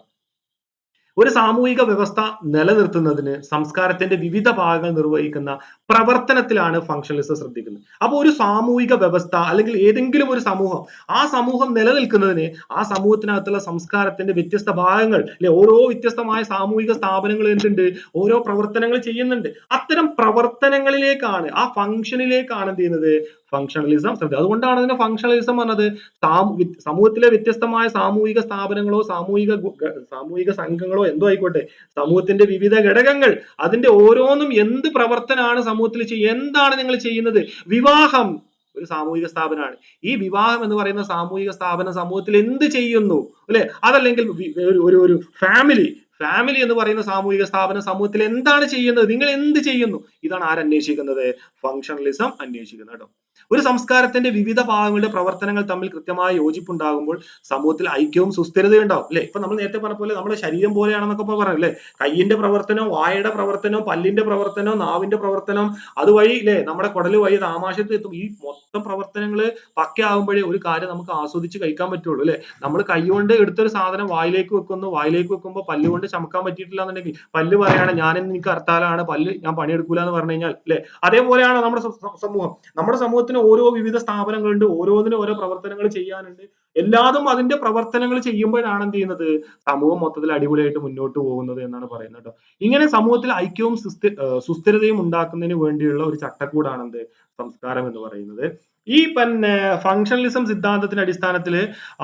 ഒരു സാമൂഹിക വ്യവസ്ഥ നിലനിർത്തുന്നതിന് സംസ്കാരത്തിന്റെ വിവിധ ഭാഗങ്ങൾ നിർവഹിക്കുന്ന പ്രവർത്തനത്തിലാണ് ഫങ്ഷണലിസം ശ്രദ്ധിക്കുന്നത്. അപ്പോൾ ഒരു സാമൂഹിക വ്യവസ്ഥ അല്ലെങ്കിൽ ഏതെങ്കിലും ഒരു സമൂഹം ആ സമൂഹം നിലനിൽക്കുന്നതിന് ആ സമൂഹത്തിനകത്തുള്ള സംസ്കാരത്തിന്റെ വ്യത്യസ്ത ഭാഗങ്ങൾ അല്ലെ ഓരോ വ്യത്യസ്തമായ സാമൂഹിക സ്ഥാപനങ്ങൾ എന്തുണ്ട്? ഓരോ പ്രവർത്തനങ്ങൾ ചെയ്യുന്നുണ്ട്. അത്തരം പ്രവർത്തനങ്ങളിലേക്കാണ് ആ ഫംഗ്ഷനിലേക്കാണ് എന്ത് ചെയ്യുന്നത്? ഫങ്ഷണലിസം ശ്രദ്ധ അതുകൊണ്ടാണ് അതിനെ ഫങ്ഷണലിസം പറഞ്ഞത്. സാമൂ- സമൂഹത്തിലെ വ്യത്യസ്തമായ സാമൂഹിക സ്ഥാപനങ്ങളോ സാമൂഹിക സാമൂഹിക സംഘങ്ങളോ എന്തോ ആയിക്കോട്ടെ. സമൂഹത്തിന്റെ വിവിധ ഘടകങ്ങൾ. അതിന്റെ ഓരോന്നും എന്ത് പ്രവർത്തനമാണ് സമൂഹത്തിൽ ചെയ്യുക എന്താണ് നിങ്ങൾ ചെയ്യുന്നത്? വിവാഹം ഒരു സാമൂഹിക സ്ഥാപനമാണ്. ഈ വിവാഹം എന്ന് പറയുന്ന സാമൂഹിക സ്ഥാപനം സമൂഹത്തിൽ എന്ത് ചെയ്യുന്നു? അല്ലെ? അതല്ലെങ്കിൽ ഒരു ഒരു ഫാമിലി ഫാമിലി എന്ന് പറയുന്ന സാമൂഹിക സ്ഥാപനം സമൂഹത്തിൽ എന്താണ് ചെയ്യുന്നത്? നിങ്ങൾ എന്ത് ചെയ്യുന്നു? ഇതാണ് ആരന്വേഷിക്കുന്നത് ഫങ്ഷണലിസം അന്വേഷിക്കുന്നത് കേട്ടോ. ഒരു സംസ്കാരത്തിന്റെ വിവിധ ഭാഗങ്ങളുടെ പ്രവർത്തനങ്ങൾ തമ്മിൽ കൃത്യമായ യോജിപ്പുണ്ടാകുമ്പോൾ സമൂഹത്തിൽ ഐക്യവും സുസ്ഥിരതയും ഉണ്ടാവും അല്ലെ? ഇപ്പൊ നമ്മൾ നേരത്തെ പറഞ്ഞ പോലെ നമ്മുടെ ശരീരം പോലെയാണെന്നൊക്കെ ഇപ്പൊ പറഞ്ഞു അല്ലെ കയ്യിന്റെ പ്രവർത്തനം വായയുടെ പ്രവർത്തനം പല്ലിന്റെ പ്രവർത്തനം നാവിന്റെ പ്രവർത്തനം അതുവഴി അല്ലെ നമ്മുടെ കുടൽ വഴി താമാശത്തിൽ എത്തും. ഈ മൊത്തം പ്രവർത്തനങ്ങൾ പക്കയാകുമ്പോഴേ ഒരു കാര്യം നമുക്ക് ആസ്വദിച്ച് കഴിക്കാൻ പറ്റുള്ളൂ അല്ലെ? നമ്മൾ കൈ കൊണ്ട് എടുത്തൊരു സാധനം വായിലേക്ക് വെക്കുന്നു വായിലേക്ക് വെക്കുമ്പോൾ പല്ല് കൊണ്ട് ചമക്കാൻ പറ്റിയിട്ടില്ല എന്നുണ്ടെങ്കിൽ പല്ല് പറയാണ് ഞാൻ എനിക്ക് ഹർത്താലാണ് പല്ല് ഞാൻ പണിയെടുക്കൂല എന്ന് പറഞ്ഞു കഴിഞ്ഞാൽ അല്ലെ അതേപോലെയാണ് നമ്മുടെ സമൂഹം. നമ്മുടെ സമൂഹത്തിന് ഓരോ വിവിധ സ്ഥാപനങ്ങളുണ്ട് ഓരോന്നിനും ഓരോ പ്രവർത്തനങ്ങൾ ചെയ്യാനുണ്ട്. എല്ലാതും അതിന്റെ പ്രവർത്തനങ്ങൾ ചെയ്യുമ്പോഴാണ് എന്ത് ചെയ്യുന്നത്? സമൂഹം മൊത്തത്തിൽ അടിപൊളിയായിട്ട് മുന്നോട്ട് പോകുന്നത് എന്നാണ് പറയുന്നത് കേട്ടോ. ഇങ്ങനെ സമൂഹത്തിൽ ഐക്യവും സുസ്ഥി- സുസ്ഥിരതയും ഉണ്ടാക്കുന്നതിന് വേണ്ടിയുള്ള ഒരു ചട്ടക്കൂടാണ് എന്ത്? സംസ്കാരം എന്ന് പറയുന്നത്. ഈ പിന്നെ ഫങ്ഷണലിസം സിദ്ധാന്തത്തിന്റെ അടിസ്ഥാനത്തിൽ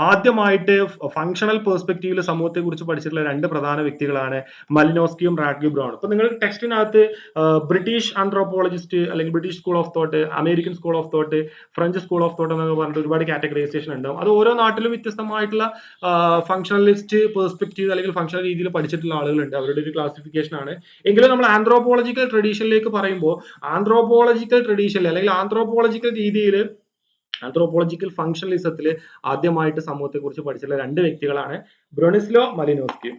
ആദ്യമായിട്ട് ഫങ്ഷണൽ പെർസ്പെക്റ്റീവിൽ സമൂഹത്തെ കുറിച്ച് പഠിച്ചിട്ടുള്ള രണ്ട് പ്രധാന വ്യക്തികളാണ് മലിനോസ്കിയും റാഡ്ലി ബ്രൗണും ഇപ്പൊ നിങ്ങൾ ടെക്സ്റ്റിനകത്ത് ബ്രിട്ടീഷ് ആന്ത്രോപോളജിസ്റ്റ് അല്ലെങ്കിൽ British school of thought American school of thought French school of thought എന്നൊക്കെ പറഞ്ഞിട്ട് ഒരുപാട് കാറ്റഗറൈസേഷൻ ഉണ്ടാവും അത് ഓരോ നാട്ടിലും വ്യത്യസ്തമായിട്ടുള്ള ഫങ്ഷണലിസ്റ്റ് പെർസ്പെക്റ്റീവ് അല്ലെങ്കിൽ ഫങ്ഷണൽ രീതിയിൽ പഠിച്ചിട്ടുള്ള ആളുകളുണ്ട്. അവരുടെ ഒരു ക്ലാസിഫിക്കേഷൻ ആണ്. എങ്കിലും നമ്മൾ ആന്ത്രോപോളജിക്കൽ ട്രഡീഷനിലേക്ക് പറയുമ്പോൾ ആന്ത്രോപോളജിക്കൽ ട്രഡീഷനിൽ അല്ലെങ്കിൽ ആന്ത്രോപോളജിക്കൽ രീതിയിൽ ആന്ത്രോപോളജിക്കൽ ഫങ്ഷണലിസത്തിൽ ആദ്യമായിട്ട് സമൂഹത്തെ കുറിച്ച് പഠിച്ചിട്ടുള്ള രണ്ട് വ്യക്തികളാണ് ബ്രോണിസ്ലോ മലിനോസ്കി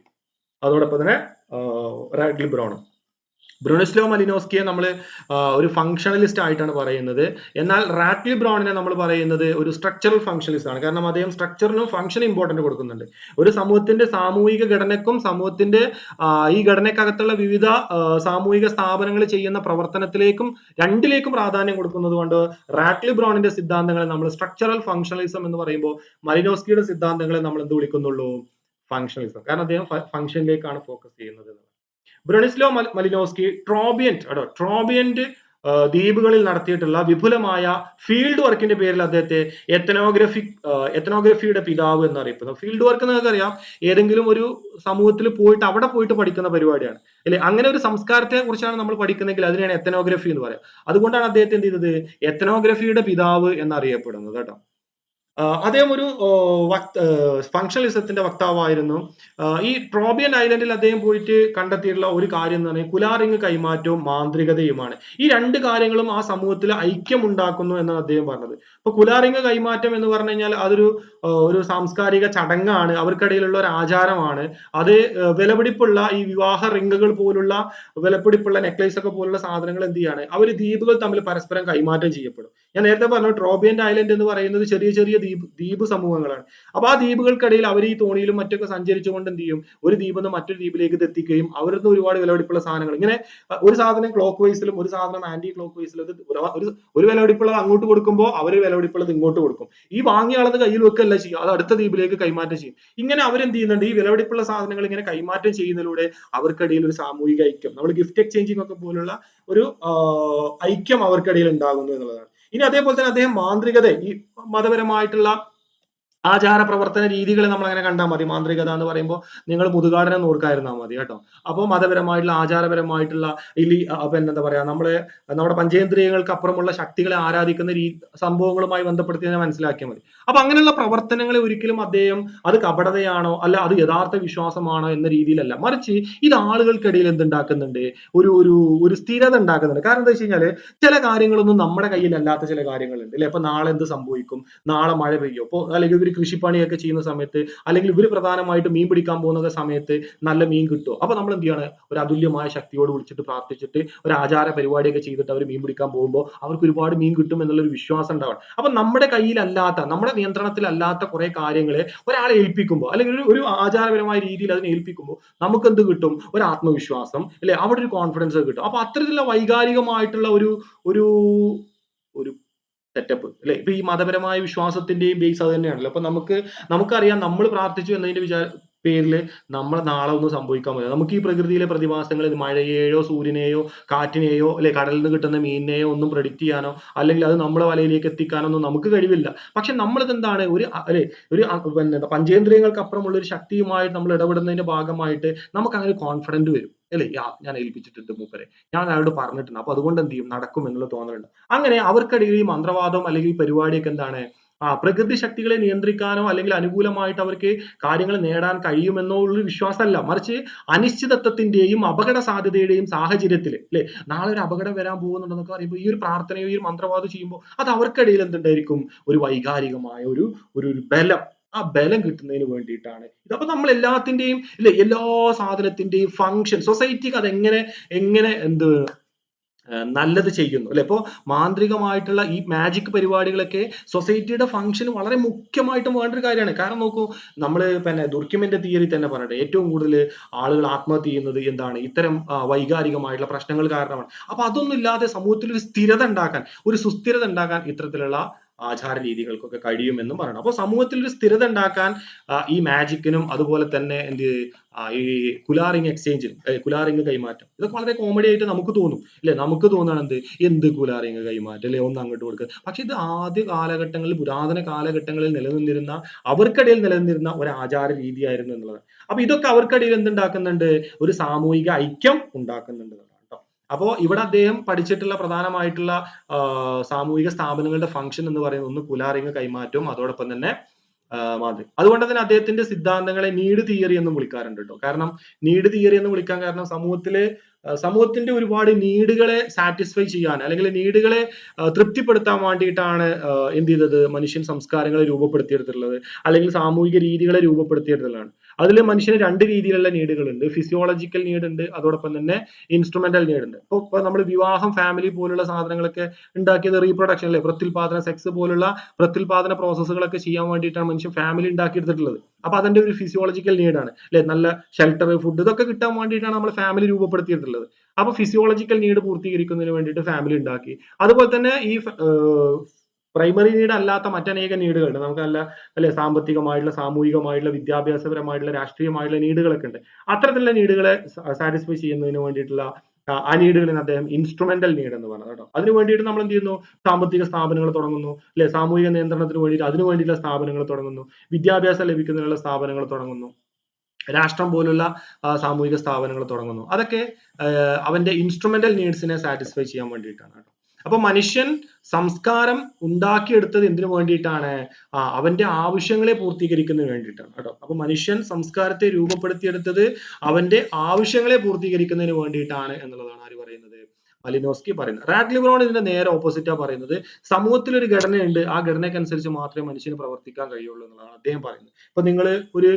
അതോടൊപ്പം തന്നെ റാഡ്ലി ബ്രൗണും. ബ്രൂണിസ്ലോ മലിനോസ്കിയെ നമ്മൾ ഒരു ഫങ്ഷണലിസ്റ്റ് ആയിട്ടാണ് പറയുന്നത്. എന്നാൽ റാറ്റ്ലി ബ്രൗണിനെ നമ്മൾ പറയുന്നത് ഒരു സ്ട്രക്ചറൽ ഫങ്ഷണലിസ്റ്റ് ആണ്. കാരണം അദ്ദേഹം സ്ട്രക്ചറിനും ഫംഗ്ഷൻ ഇമ്പോർട്ടന്റ് കൊടുക്കുന്നുണ്ട്. ഒരു സമൂഹത്തിന്റെ സാമൂഹിക ഘടനക്കും സമൂഹത്തിന്റെ ഈ ഘടനക്കകത്തുള്ള വിവിധ സാമൂഹിക സ്ഥാപനങ്ങൾ ചെയ്യുന്ന പ്രവർത്തനത്തിലേക്കും രണ്ടിലേക്കും പ്രാധാന്യം കൊടുക്കുന്നത് കൊണ്ട് റാറ്റ്ലി ബ്രൗണിന്റെ സിദ്ധാന്തങ്ങളെ നമ്മൾ സ്ട്രക്ചറൽ ഫങ്ഷണലിസം എന്ന് പറയുമ്പോൾ മലിനോസ്കിയുടെ സിദ്ധാന്തങ്ങളെ നമ്മൾ എന്ത് വിളിക്കുന്നുള്ളൂ? ഫങ്ഷണലിസം കാരണം അദ്ദേഹം ഫംഗ്ഷനിലേക്കാണ് ഫോക്കസ് ചെയ്യുന്നത്. ബ്രണിസ്ലോ മലിനോസ്കി ട്രോബിയന്റ് കേട്ടോ ട്രോബിയന്റ് ദ്വീപുകളിൽ നടത്തിയിട്ടുള്ള വിപുലമായ ഫീൽഡ് വർക്കിന്റെ പേരിൽ അദ്ദേഹത്തെ എത്തനോഗ്രഫി എത്തനോഗ്രഫിയുടെ പിതാവ് എന്നറിയപ്പെടുന്നു. ഫീൽഡ് വർക്ക് നിങ്ങൾക്ക് അറിയാം ഏതെങ്കിലും ഒരു സമൂഹത്തിൽ പോയിട്ട് അവിടെ പോയിട്ട് പഠിക്കുന്ന പരിപാടിയാണ്. അല്ലെ? അങ്ങനെ ഒരു സംസ്കാരത്തെ കുറിച്ചാണ് നമ്മൾ പഠിക്കുന്നതെങ്കിൽ അതിനെയാണ് എത്തനോഗ്രഫി എന്ന് പറയാം അതുകൊണ്ടാണ് അദ്ദേഹത്തെ എന്ത് ചെയ്തത്? എത്തനോഗ്രഫിയുടെ പിതാവ് എന്നറിയപ്പെടുന്നത് കേട്ടോ. അദ്ദേഹം ഒരു ഫങ്ഷണലിസത്തിന്റെ വക്താവായിരുന്നു. ഈ ട്രോബിയൻ ഐലൻഡിൽ അദ്ദേഹം പോയിട്ട് കണ്ടെത്തിയിട്ടുള്ള ഒരു കാര്യം എന്ന് പറഞ്ഞാൽ കുലാറിങ് കൈമാറ്റവും മാന്ത്രികതയുമാണ്. ഈ രണ്ട് കാര്യങ്ങളും ആ സമൂഹത്തിൽ ഐക്യം ഉണ്ടാക്കുന്നു എന്നാണ് അദ്ദേഹം പറഞ്ഞത്. ഇപ്പൊ കുലാറിങ് കൈമാറ്റം എന്ന് പറഞ്ഞു കഴിഞ്ഞാൽ അതൊരു ഒരു സാംസ്കാരിക ചടങ്ങാണ്. അവർക്കിടയിലുള്ള ഒരു ആചാരമാണ്. അത് വിലപിടിപ്പുള്ള ഈ വിവാഹ റിങ്ങുകൾ പോലുള്ള വിലപിടിപ്പുള്ള നെക്ലേസ് ഒക്കെ പോലുള്ള സാധനങ്ങൾ എന്ത് ചെയ്യാണ്? അവർ ദ്വീപുകൾ തമ്മിൽ പരസ്പരം കൈമാറ്റം ചെയ്യപ്പെടും. ഞാൻ നേരത്തെ പറഞ്ഞു ട്രോബിയൻ ഐലൻഡ് എന്ന് പറയുന്നത് ചെറിയ ചെറിയ ദ്വീപ് ദ്വീപ് സമൂഹങ്ങളാണ്. അപ്പൊ ആ ദ്വീപുകൾക്കിടയിൽ അവർ ഈ തോണിയിലും മറ്റൊക്കെ സഞ്ചരിച്ചുകൊണ്ട് എന്ത് ചെയ്യും? ഒരു ദ്വീപിൽ നിന്ന് മറ്റൊരു ദ്വീപിലേക്ക് എത്തിക്കുകയും അവരിൽ ഒരുപാട് വിലപിടിപ്പുള്ള സാധനങ്ങൾ. ഇങ്ങനെ ഒരു സാധനം ക്ലോക്ക് വൈസിലും ഒരു സാധനം ആന്റി ക്ലോക്ക് വൈസിലും ഒരു ഒരു വിലപിടിപ്പുള്ളത് അങ്ങോട്ട് കൊടുക്കുമ്പോൾ അവർ വിലപിടിപ്പുള്ളത് ഇങ്ങോട്ട് കൊടുക്കും. ഈ വാങ്ങിയ ആളത് കയ്യിൽ വെക്കല്ല ചെയ്യും. അത് അടുത്ത ദ്വീപിലേക്ക് കൈമാറ്റം ചെയ്യും. ഇങ്ങനെ അവരെന്ത് ചെയ്യുന്നുണ്ട്? ഈ വിലപിടിപ്പുള്ള സാധനങ്ങൾ ഇങ്ങനെ കൈമാറ്റം ചെയ്യുന്നതിലൂടെ അവർക്കിടയിൽ ഒരു സാമൂഹിക ഐക്യം നമ്മൾ ഗിഫ്റ്റ് എക്സ്ചേഞ്ചിങ് ഒക്കെ പോലുള്ള ഒരു ഐക്യം അവർക്കിടയിൽ ഉണ്ടാകുന്നു എന്നുള്ളതാണ്. ഇനി അതേപോലെ തന്നെ അദ്ദേഹം മാന്ത്രികത ഈ മതപരമായിട്ടുള്ള ആചാര പ്രവർത്തന രീതികൾ നമ്മൾ അങ്ങനെ കണ്ടാൽ മതി. മാന്ത്രികത എന്ന് പറയുമ്പോൾ നിങ്ങൾ മുതുകാടനം നോർക്കായിരുന്നാൽ മതി കേട്ടോ. അപ്പോൾ മതപരമായിട്ടുള്ള ആചാരപരമായിട്ടുള്ള ഇല്ലി പിന്നെന്താ പറയാ നമ്മളെ നമ്മുടെ പഞ്ചേന്ദ്രിയങ്ങൾക്ക് അപ്പുറമുള്ള ശക്തികളെ ആരാധിക്കുന്ന രീതി സംഭവങ്ങളുമായി ബന്ധപ്പെടുത്തി തന്നെ മനസ്സിലാക്കിയാൽ മതി. അപ്പൊ അങ്ങനെയുള്ള പ്രവർത്തനങ്ങളെ ഒരിക്കലും അദ്ദേഹം അത് കപടതയാണോ അല്ല അത് യഥാർത്ഥ വിശ്വാസമാണോ എന്ന രീതിയിലല്ല. മറിച്ച് ഇത് ആളുകൾക്കിടയിൽ എന്തുണ്ടാക്കുന്നുണ്ട്? ഒരു ഒരു ഒരു സ്ഥിരത ഉണ്ടാക്കുന്നുണ്ട്. കാരണം എന്താ വെച്ച് കഴിഞ്ഞാൽ ചില കാര്യങ്ങളൊന്നും നമ്മുടെ കയ്യിലല്ലാത്ത ചില കാര്യങ്ങളുണ്ട്. അല്ലെ? അപ്പൊ നാളെ എന്ത് സംഭവിക്കും? നാളെ മഴ പെയ്യോ? അപ്പോ അല്ലെങ്കിൽ കൃഷിപ്പണിയൊക്കെ ചെയ്യുന്ന സമയത്ത് അല്ലെങ്കിൽ ഇവർ പ്രധാനമായിട്ട് മീൻ പിടിക്കാൻ പോകുന്ന സമയത്ത് നല്ല മീൻ കിട്ടുമോ അപ്പൊ നമ്മൾ എന്ത് ചെയ്യാണ്? ഒരു അതുല്യമായ ശക്തിയോട് വിളിച്ചിട്ട് പ്രാർത്ഥിച്ചിട്ട് ഒരു ആചാര പരിപാടിയൊക്കെ ചെയ്തിട്ട് അവർ മീൻ പിടിക്കാൻ പോകുമ്പോൾ അവർക്ക് ഒരുപാട് മീൻ കിട്ടും എന്നുള്ള ഒരു വിശ്വാസം ഉണ്ടാവണം. അപ്പൊ നമ്മുടെ കയ്യിലല്ലാത്ത നമ്മുടെ നിയന്ത്രണത്തിലല്ലാത്ത കുറെ കാര്യങ്ങളെ ഒരാളെ ഏൽപ്പിക്കുമ്പോൾ അല്ലെങ്കിൽ ഒരു ഒരു ആചാരപരമായ രീതിയിൽ അതിനെ ഏൽപ്പിക്കുമ്പോൾ നമുക്ക് എന്ത് കിട്ടും? ഒരു ആത്മവിശ്വാസം അല്ലെ? അവിടെ ഒരു കോൺഫിഡൻസ് കിട്ടും. അപ്പൊ അത്തരത്തിലുള്ള വൈകാരികമായിട്ടുള്ള ഒരു ഒരു ഒരു സെറ്റപ്പ് അല്ലെ? ഇപ്പൊ ഈ മതപരമായ വിശ്വാസത്തിന്റെയും ബേസ് അത് തന്നെയാണല്ലോ. അപ്പൊ നമുക്ക് നമുക്കറിയാം നമ്മൾ പ്രാർത്ഥിച്ചു എന്നതിന്റെ വിചാര പേരിൽ നമ്മളെ നാളെ ഒന്നും സംഭവിക്കാൻ പറ്റില്ല. നമുക്ക് ഈ പ്രകൃതിയിലെ പ്രതിഭാസങ്ങൾ മഴയെയോ സൂര്യനെയോ കാറ്റിനെയോ അല്ലെ കടലിൽ നിന്ന് കിട്ടുന്ന മീനിനെയോ ഒന്നും പ്രഡിക്റ്റ് ചെയ്യാനോ അല്ലെങ്കിൽ അത് നമ്മളെ വലയിലേക്ക് എത്തിക്കാനോ ഒന്നും നമുക്ക് കഴിവില്ല. പക്ഷെ നമ്മളിത് എന്താണ് ഒരു അല്ലെ ഒരു പിന്നെ പഞ്ചേന്ദ്രിയങ്ങൾക്ക് അപ്പുറമുള്ള ഒരു ശക്തിയുമായിട്ട് നമ്മൾ ഇടപെടുന്നതിന്റെ ഭാഗമായിട്ട് നമുക്ക് അങ്ങനെ കോൺഫിഡന്റ് വരും. അല്ലേ? ഞാൻ ഏൽപ്പിച്ചിട്ടുണ്ട് മൂപ്പരെ. ഞാൻ അയാളോട് പറഞ്ഞിട്ടുണ്ട്. അപ്പൊ അതുകൊണ്ട് എന്ത് ചെയ്യും? നടക്കും എന്നുള്ള തോന്നലുണ്ട്. അങ്ങനെ അവർക്കിടയിൽ ഈ മന്ത്രവാദം അല്ലെങ്കിൽ പരിപാടിയൊക്കെ എന്താണ്? ആ പ്രകൃതി ശക്തികളെ നിയന്ത്രിക്കാനോ അല്ലെങ്കിൽ അനുകൂലമായിട്ട് അവർക്ക് കാര്യങ്ങൾ നേടാൻ കഴിയുമെന്നോ ഉള്ള വിശ്വാസമല്ല. മറിച്ച് അനിശ്ചിതത്വത്തിന്റെയും അപകട സാധ്യതയുടെയും സാഹചര്യത്തിൽ അല്ലെ? നാളെ ഒരു അപകടം വരാൻ പോകുന്നുണ്ടെന്നൊക്കെ പറയുമ്പോൾ ഈ ഒരു പ്രാർത്ഥനയോ ഈ ഒരു മന്ത്രവാദം ചെയ്യുമ്പോൾ അത് അവർക്കിടയിൽ എന്തുണ്ടായിരിക്കും? ഒരു വൈകാരികമായ ഒരു ഒരു ബലം. ആ ബലം കിട്ടുന്നതിന് വേണ്ടിയിട്ടാണ്. ഇതപ്പോ നമ്മൾ എല്ലാത്തിന്റെയും ഇല്ലേ എല്ലാ സാധനത്തിന്റെയും ഫങ്ഷൻ സൊസൈറ്റിക്ക് അതെങ്ങനെ എങ്ങനെ എന്ത് നല്ലത് ചെയ്യുന്നു. അല്ലെ? ഇപ്പോ മാന്ത്രികമായിട്ടുള്ള ഈ മാജിക് പരിപാടികളൊക്കെ സൊസൈറ്റിയുടെ ഫംഗ്ഷൻ വളരെ മുഖ്യമായിട്ടും വേണ്ട ഒരു കാര്യമാണ്. കാരണം നോക്കൂ നമ്മൾ പിന്നെ ദുർക്കിമിന്റെ തിയറി തന്നെ പറഞ്ഞിട്ട് ഏറ്റവും കൂടുതൽ ആളുകൾ ആത്മഹത്യ ചെയ്യുന്നത് എന്താണ്? ഇത്തരം വൈകാരികമായിട്ടുള്ള പ്രശ്നങ്ങൾ കാരണമാണ്. അപ്പൊ അതൊന്നും ഇല്ലാതെ സമൂഹത്തിൽ ഒരു സ്ഥിരത ഉണ്ടാക്കാൻ ഒരു സുസ്ഥിരത ഉണ്ടാക്കാൻ ഇത്തരത്തിലുള്ള ആചാര രീതികൾക്കൊക്കെ കഴിയുമെന്നും പറയണം. അപ്പോൾ സമൂഹത്തിൽ ഒരു സ്ഥിരത ഉണ്ടാക്കാൻ ഈ മാജിക്കിനും അതുപോലെ തന്നെ എന്ത് ഈ കുലാറിംഗ് എക്സ്ചേഞ്ചിനും കുലാറിംഗ് കൈമാറ്റം ഇതൊക്കെ വളരെ കോമഡി ആയിട്ട് നമുക്ക് തോന്നും. അല്ലെ? നമുക്ക് തോന്നുകയാണ് എന്ത്? എന്ത് കുലാറിംഗ് കൈമാറ്റം? അല്ലെ? ഒന്ന് അങ്ങോട്ട് കൊടുക്കുക പക്ഷെ ഇത് ആദ്യ കാലഘട്ടങ്ങളിൽ പുരാതന കാലഘട്ടങ്ങളിൽ നിലനിന്നിരുന്ന അവർക്കിടയിൽ നിലനിന്നിരുന്ന ഒരു ആചാര രീതിയായിരുന്നു എന്നുള്ളത് അപ്പൊ ഇതൊക്കെ അവർക്കിടയിൽ എന്തുണ്ടാക്കുന്നുണ്ട്? ഒരു സാമൂഹിക ഐക്യം ഉണ്ടാക്കുന്നുണ്ട്. എന്നുള്ളതാണ് ട്ടോ. അപ്പോ ഇവിടെ അദ്ദേഹം പഠിച്ചിട്ടുള്ള പ്രധാനമായിട്ടുള്ള സാമൂഹിക സ്ഥാപനങ്ങളുടെ ഫംഗ്ഷൻ എന്ന് പറയുന്നത് ഒന്ന് പുലാറിങ് കൈമാറ്റവും അതോടൊപ്പം തന്നെ മാതൃ അതുകൊണ്ട് തന്നെ അദ്ദേഹത്തിന്റെ സിദ്ധാന്തങ്ങളെ നീഡ് തിയറി എന്നും വിളിക്കാറുണ്ട് കേട്ടോ കാരണം നീഡ് തിയറി എന്ന് വിളിക്കാൻ കാരണം സമൂഹത്തിലെ സമൂഹത്തിന്റെ ഒരുപാട് നീഡുകളെ സാറ്റിസ്ഫൈ ചെയ്യാൻ അല്ലെങ്കിൽ നീഡുകളെ തൃപ്തിപ്പെടുത്താൻ വേണ്ടിയിട്ടാണ് എന്ത് ചെയ്തത്? മനുഷ്യൻ സംസ്കാരങ്ങളെ രൂപപ്പെടുത്തിയെടുത്തിട്ടുള്ളത്. അല്ലെങ്കിൽ സാമൂഹിക രീതികളെ രൂപപ്പെടുത്തിയെടുത്തുള്ളതാണ് അതിൽ മനുഷ്യന് രണ്ട് രീതിയിലുള്ള നീഡുകളുണ്ട്. ഫിസിയോളജിക്കൽ നീഡ് ഉണ്ട് അതോടൊപ്പം തന്നെ ഇൻസ്ട്രുമെന്റൽ നീഡ് ഉണ്ട് ഇപ്പൊ ഇപ്പൊ നമ്മൾ വിവാഹം ഫാമിലി പോലുള്ള സാധനങ്ങളൊക്കെ ഉണ്ടാക്കിയത് റീപ്രൊഡക്ഷൻ അല്ലെ? പ്രത്യുൽപാദന സെക്സ് പോലുള്ള പ്രത്യുൽപാദന പ്രോസസ്സുകളൊക്കെ ചെയ്യാൻ വേണ്ടിയിട്ടാണ് മനുഷ്യൻ ഫാമിലി ഉണ്ടാക്കിയെടുത്തിട്ടുള്ളത്. അപ്പൊ അതിന്റെ ഒരു ഫിസിയോളജിക്കൽ നീഡാണ് അല്ലെ? നല്ല ഷെൽട്ടർ ഫുഡ് ഇതൊക്കെ കിട്ടാൻ വേണ്ടിയിട്ടാണ് നമ്മൾ ഫാമിലി രൂപപ്പെടുത്തിയിട്ടുള്ളത്. അപ്പൊ ഫിസിയോളജിക്കൽ നീഡ് പൂർത്തീകരിക്കുന്നതിന് വേണ്ടിയിട്ട് ഫാമിലി ഉണ്ടാക്കി അതുപോലെ തന്നെ ഈ പ്രൈമറി നീഡ് അല്ലാത്ത മറ്റനേക നീഡുകളുണ്ട് നമുക്ക് നല്ല അല്ലെ സാമ്പത്തികമായിട്ടുള്ള സാമൂഹികമായിട്ടുള്ള വിദ്യാഭ്യാസപരമായിട്ടുള്ള രാഷ്ട്രീയമായിട്ടുള്ള നീഡുകളൊക്കെ ഉണ്ട്. അത്തരത്തിലുള്ള നീഡുകളെ സാറ്റിസ്ഫൈ ചെയ്യുന്നതിന് വേണ്ടിയിട്ടുള്ള ആ, നീഡുകളിൽ നിന്ന് അദ്ദേഹം ഇൻസ്ട്രുമെന്റൽ നീഡ് എന്ന് പറഞ്ഞത് കേട്ടോ. അതിന് വേണ്ടിയിട്ട് നമ്മൾ എന്ത് ചെയ്യുന്നു? സാമ്പത്തിക സ്ഥാപനങ്ങൾ തുടങ്ങുന്നു. അല്ലെ? സാമൂഹിക നിയന്ത്രണത്തിന് വേണ്ടിയിട്ട് അതിനു വേണ്ടിയിട്ടുള്ള സ്ഥാപനങ്ങൾ തുടങ്ങുന്നു. വിദ്യാഭ്യാസം ലഭിക്കുന്നതിനുള്ള സ്ഥാപനങ്ങൾ തുടങ്ങുന്നു. രാഷ്ട്രം പോലുള്ള സാമൂഹിക സ്ഥാപനങ്ങൾ തുടങ്ങുന്നു. അതൊക്കെ അവന്റെ ഇൻസ്ട്രുമെന്റൽ നീഡ്സിനെ സാറ്റിസ്ഫൈ ചെയ്യാൻ വേണ്ടിയിട്ടാണ് കേട്ടോ. അപ്പൊ മനുഷ്യൻ സംസ്കാരം ഉണ്ടാക്കിയെടുത്തത് എന്തിനു വേണ്ടിയിട്ടാണ്? ആ അവന്റെ ആവശ്യങ്ങളെ പൂർത്തീകരിക്കുന്നതിന് വേണ്ടിയിട്ടാണ് കേട്ടോ. അപ്പൊ മനുഷ്യൻ സംസ്കാരത്തെ രൂപപ്പെടുത്തിയെടുത്തത് അവന്റെ ആവശ്യങ്ങളെ പൂർത്തീകരിക്കുന്നതിന് വേണ്ടിയിട്ടാണ് എന്നുള്ളതാണ്. മലിനോസ്കി പറയുന്നത്. റാഡ്ലിബ്രോൺ ഇതിന്റെ നേരെ ഓപ്പോസിറ്റാ പറയുന്നത്. സമൂഹത്തിൽ ഒരു ഘടനയുണ്ട്. ആ ഘടനയ്ക്കനുസരിച്ച് മാത്രമേ മനുഷ്യന് പ്രവർത്തിക്കാൻ കഴിയുള്ളൂ എന്നുള്ളതാണ് അദ്ദേഹം പറയുന്നത്. ഇപ്പൊ നിങ്ങൾ ഒരു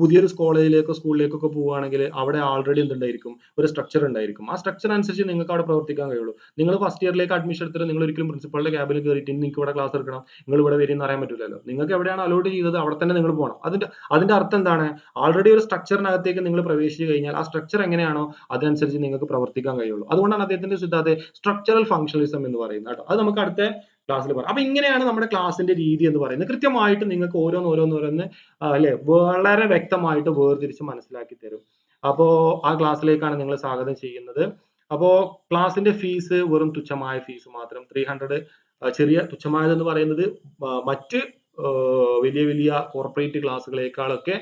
പുതിയൊരു കോളേജിലേക്കോ സ്കൂളിലേക്കൊക്കെ പോവുകയാണെങ്കിൽ അവിടെ ഓൾറെഡി എന്തുണ്ടായിരിക്കും? ഒരു സ്ട്രക്ചർ ഉണ്ടായിരിക്കും. ആ സ്ട്രക്ചർ അനുസരിച്ച് നിങ്ങൾക്ക് അവിടെ പ്രവർത്തിക്കാൻ കഴിയുള്ളൂ. നിങ്ങൾ ഫസ്റ്റ് ഇയറിലേക്ക് അഡ്മിഷൻ എടുത്തിട്ട് നിങ്ങൾ ഒരിക്കലും പ്രിൻസിപ്പളുടെ ക്യാബിൽ കയറിയിട്ട് നിങ്ങൾക്ക് ഇവിടെ ക്ലാസ് എടുക്കണം. നിങ്ങൾ ഇവിടെ വരും എന്ന് അറിയാൻ പറ്റില്ലല്ലോ നിങ്ങൾക്ക് എവിടെയാണ് അലോട്ട് ചെയ്തത്? അവിടെ തന്നെ നിങ്ങൾ പോകണം. അതിന്റെ അതിന്റെ അർത്ഥം എന്താണ്? ഓൾറെഡി ഒരു സ്ട്രക്ചറിനകത്തേക്ക് നിങ്ങൾ പ്രവേശിച്ചു കഴിഞ്ഞാൽ ആ സ്ട്രക്ചർ എങ്ങനെയാണോ അതനുസരിച്ച് നിങ്ങൾക്ക് പ്രവർത്തിക്കാൻ കഴിയുള്ളൂ. അതുകൊണ്ടാണ് അദ്ദേഹത്തിന്റെ സിദ്ധാന്തം സ്ട്രക്ചറൽ ഫംഗ്ഷണലിസം എന്ന് പറയുന്നത് കേട്ടോ. അത് നമുക്ക് അടുത്ത ക്ലാസ്സിൽ പറയാം. അപ്പൊ ഇങ്ങനെയാണ് നമ്മുടെ ക്ലാസ്സിന്റെ രീതി എന്ന് പറയുന്നത്. കൃത്യമായിട്ട് നിങ്ങൾക്ക് ഓരോന്ന് ഓരോന്ന് ഓരോന്ന് അല്ലെ വളരെ വ്യക്തമായിട്ട് വേർതിരിച്ച് മനസ്സിലാക്കി തരും. അപ്പോ ആ ക്ലാസ്സിലേക്കാണ് നിങ്ങൾ സ്വാഗതം ചെയ്യുന്നത്. അപ്പോ ക്ലാസ്സിന്റെ ഫീസ് വെറും തുച്ഛമായ ഫീസ് മാത്രം. ത്രീ ഹൺഡ്രഡ് ചെറിയ തുച്ഛമായതെന്ന് പറയുന്നത് മറ്റ് വലിയ വലിയ കോർപ്പറേറ്റ് ക്ലാസ്സുകളെക്കാളൊക്കെ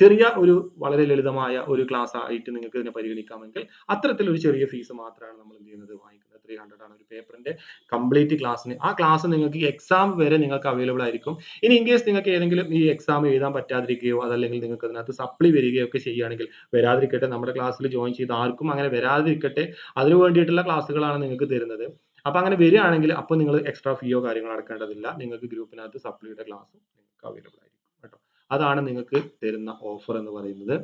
ചെറിയ ഒരു വളരെ ലളിതമായ ഒരു ക്ലാസ് ആയിട്ട് നിങ്ങൾക്ക് ഇതിനെ പരിഗണിക്കാമെങ്കിൽ അത്തരത്തിലൊരു ചെറിയ ഫീസ് മാത്രമാണ് നമ്മൾ എന്ത് ചെയ്യുന്നത് വാങ്ങിക്കുന്നത്. ത്രീ ഹൺഡ്രഡ് ആണ് ഒരു പേപ്പറിന്റെ കംപ്ലീറ്റ് ക്ലാസ്സിന് ആ ക്ലാസ് നിങ്ങൾക്ക് എക്സാം വരെ നിങ്ങൾക്ക് അവൈലബിൾ ആയിരിക്കും. ഇനി ഇൻ കേസ് നിങ്ങൾക്ക് ഏതെങ്കിലും ഈ എക്സാം എഴുതാൻ പറ്റാതിരിക്കുകയോ അതല്ലെങ്കിൽ നിങ്ങൾക്ക് അതിനകത്ത് സപ്ലി വരികയോ ഒക്കെ ചെയ്യുകയാണെങ്കിൽ വരാതിരിക്കട്ടെ. നമ്മുടെ ക്ലാസ്സിൽ ജോയിൻ ചെയ്ത ആർക്കും അങ്ങനെ വരാതിരിക്കട്ടെ. അതിനു വേണ്ടിയിട്ടുള്ള ക്ലാസ്സുകളാണ് നിങ്ങൾക്ക് തരുന്നത്. അപ്പൊ അങ്ങനെ വരികയാണെങ്കിൽ അപ്പോൾ നിങ്ങൾ എക്സ്ട്രാ ഫീയോ കാര്യങ്ങളോ അടക്കേണ്ടതില്ല. നിങ്ങൾക്ക് ഗ്രൂപ്പിനകത്ത് സപ്ലിയുടെ ക്ലാസ് നിങ്ങൾക്ക് അവൈലബിൾ ആയിരിക്കും കേട്ടോ. അതാണ് നിങ്ങൾക്ക് തരുന്ന ഓഫർ എന്ന് പറയുന്നത്.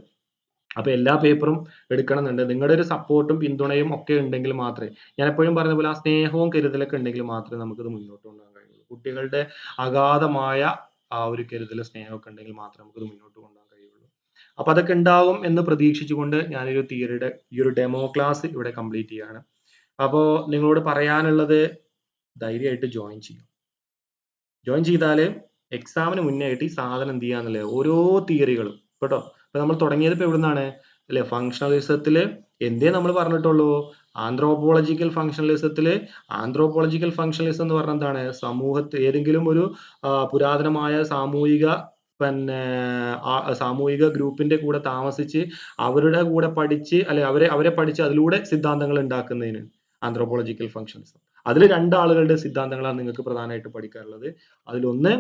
അപ്പൊ എല്ലാ പേപ്പറും എടുക്കണം എന്നുണ്ട് നിങ്ങളുടെ ഒരു സപ്പോർട്ടും പിന്തുണയും ഒക്കെ ഉണ്ടെങ്കിൽ മാത്രമേ ഞാൻ എപ്പോഴും പറഞ്ഞ പോലെ ആ സ്നേഹവും കരുതലൊക്കെ ഉണ്ടെങ്കിൽ മാത്രമേ നമുക്കിത് മുന്നോട്ട് കൊണ്ടുപോകാൻ കഴിയുള്ളൂ. കുട്ടികളുടെ അഗാധമായ ആ ഒരു കരുതൽ സ്നേഹമൊക്കെ ഉണ്ടെങ്കിൽ മാത്രമേ നമുക്കിത് മുന്നോട്ട് കൊണ്ടുപോകാൻ കഴിയുള്ളൂ. അപ്പൊ അതൊക്കെ ഉണ്ടാവും എന്ന് പ്രതീക്ഷിച്ചുകൊണ്ട് ഞാനൊരു തിയറിയുടെ ഈ ഒരു ഡെമോ ക്ലാസ് ഇവിടെ കംപ്ലീറ്റ് ചെയ്യാണ് അപ്പോൾ നിങ്ങളോട് പറയാനുള്ളത് ധൈര്യമായിട്ട് ജോയിൻ ചെയ്യുക ജോയിൻ ചെയ്താൽ എക്സാമിന് മുന്നേ ആയിട്ട് ഈ സാധനം എന്ത് ചെയ്യാന്നുള്ളത് ഓരോ തിയറികളും കേട്ടോ. ഇപ്പൊ നമ്മൾ തുടങ്ങിയത് ഇപ്പൊ എവിടുന്നാണ്? അല്ലെ ഫംഗ്ഷണലിസത്തിൽ എന്തേ നമ്മൾ പറഞ്ഞിട്ടുള്ളൂ? ആന്ത്രോപോളജിക്കൽ ഫംഗ്ഷണലിസത്തിൽ ആന്ത്രോപോളജിക്കൽ ഫങ്ഷണലിസം എന്ന് പറഞ്ഞ എന്താണ്? സമൂഹത്തെ ഏതെങ്കിലും ഒരു പുരാതനമായ സാമൂഹിക പിന്നെ സാമൂഹിക ഗ്രൂപ്പിന്റെ കൂടെ താമസിച്ച് അവരുടെ കൂടെ പഠിച്ച് അല്ലെ അവരെ അവരെ പഠിച്ച് അതിലൂടെ സിദ്ധാന്തങ്ങൾ ഉണ്ടാക്കുന്നതിന്. ആന്ത്രോപോളജിക്കൽ ഫങ്ഷൻസ് അതിൽ രണ്ടാളുകളുടെ സിദ്ധാന്തങ്ങളാണ് നിങ്ങൾക്ക് പ്രധാനമായിട്ട് പഠിക്കാനുള്ളത്. അതിലൊന്ന്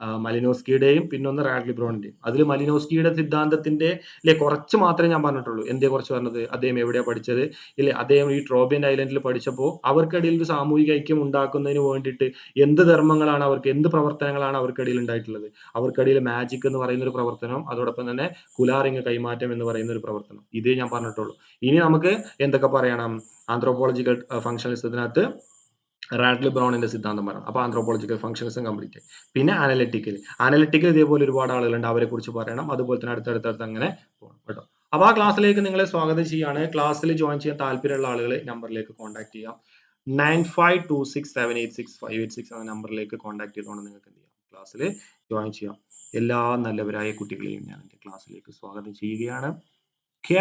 മലിനോസ്കിയുടെയും പിന്നൊന്ന് റാഡ്ലി ബ്രോണിന്റെയും അതിൽ മലിനോസ്കിയുടെ സിദ്ധാന്തത്തിന്റെ അല്ലെ കുറച്ച് മാത്രമേ ഞാൻ പറഞ്ഞിട്ടുള്ളൂ. എന്തേ കുറച്ച് പറഞ്ഞത്? അദ്ദേഹം എവിടെയാ പഠിച്ചത്? ഇല്ലെ അദ്ദേഹം ഈ ട്രോബിയൻ ഐലൻഡിൽ പഠിച്ചപ്പോൾ അവർക്കിടയിൽ ഒരു സാമൂഹിക ഐക്യം ഉണ്ടാക്കുന്നതിന് വേണ്ടിയിട്ട് എന്ത് ധർമ്മങ്ങളാണ് അവർക്ക് എന്ത് പ്രവർത്തനങ്ങളാണ് അവർക്കിടയിൽ ഉണ്ടായിട്ടുള്ളത്? അവർക്കിടയിൽ മാജിക് എന്ന് പറയുന്ന ഒരു പ്രവർത്തനം അതോടൊപ്പം തന്നെ കുലാറിങ് കൈമാറ്റം എന്ന് പറയുന്ന ഒരു പ്രവർത്തനം. ഇതേ ഞാൻ പറഞ്ഞിട്ടുള്ളൂ. ഇനി നമുക്ക് എന്തൊക്കെ പറയണം? ആന്ത്രോപോളജിക്കൽ ഫംഗ്ഷനിസത്തിനകത്ത് റാഡ്ലി ബ്രൗണിന്റെ സിദ്ധാന്തം പറയണം. അപ്പൊ ആന്ത്രോപോളജിക്കൽ ഫംഗ്ഷൻസും കംപ്ലീറ്റ് പിന്നെ അനലിറ്റിക്കൽ അനലിറ്റിക്കൽ ഇതേപോലെ ഒരുപാട് ആളുകളുണ്ട്. അവരെ കുറിച്ച് പറയണം. അതുപോലെ തന്നെ അടുത്തടുത്തടുത്ത് അങ്ങനെ പോകണം കേട്ടോ. അപ്പൊ ആ ക്ലാസ്സിലേക്ക് നിങ്ങളെ സ്വാഗതം ചെയ്യാണ്. ക്ലാസ്സിൽ ജോയിൻ ചെയ്യാൻ താല്പര്യമുള്ള ആളുകൾ നമ്പറിലേക്ക് കോൺടാക്ട് ചെയ്യാം. Nine five two six seven eight six five eight six എന്ന നമ്പറിലേക്ക് കോൺടാക്ട് ചെയ്തുകൊണ്ട് നിങ്ങൾക്ക് എന്ത് ചെയ്യാം? ക്ലാസ്സിൽ ജോയിൻ ചെയ്യാം. എല്ലാ നല്ലവരായ കുട്ടികളെയും ഞാൻ എന്റെ ക്ലാസ്സിലേക്ക് സ്വാഗതം ചെയ്യുകയാണ്. ഓക്കെ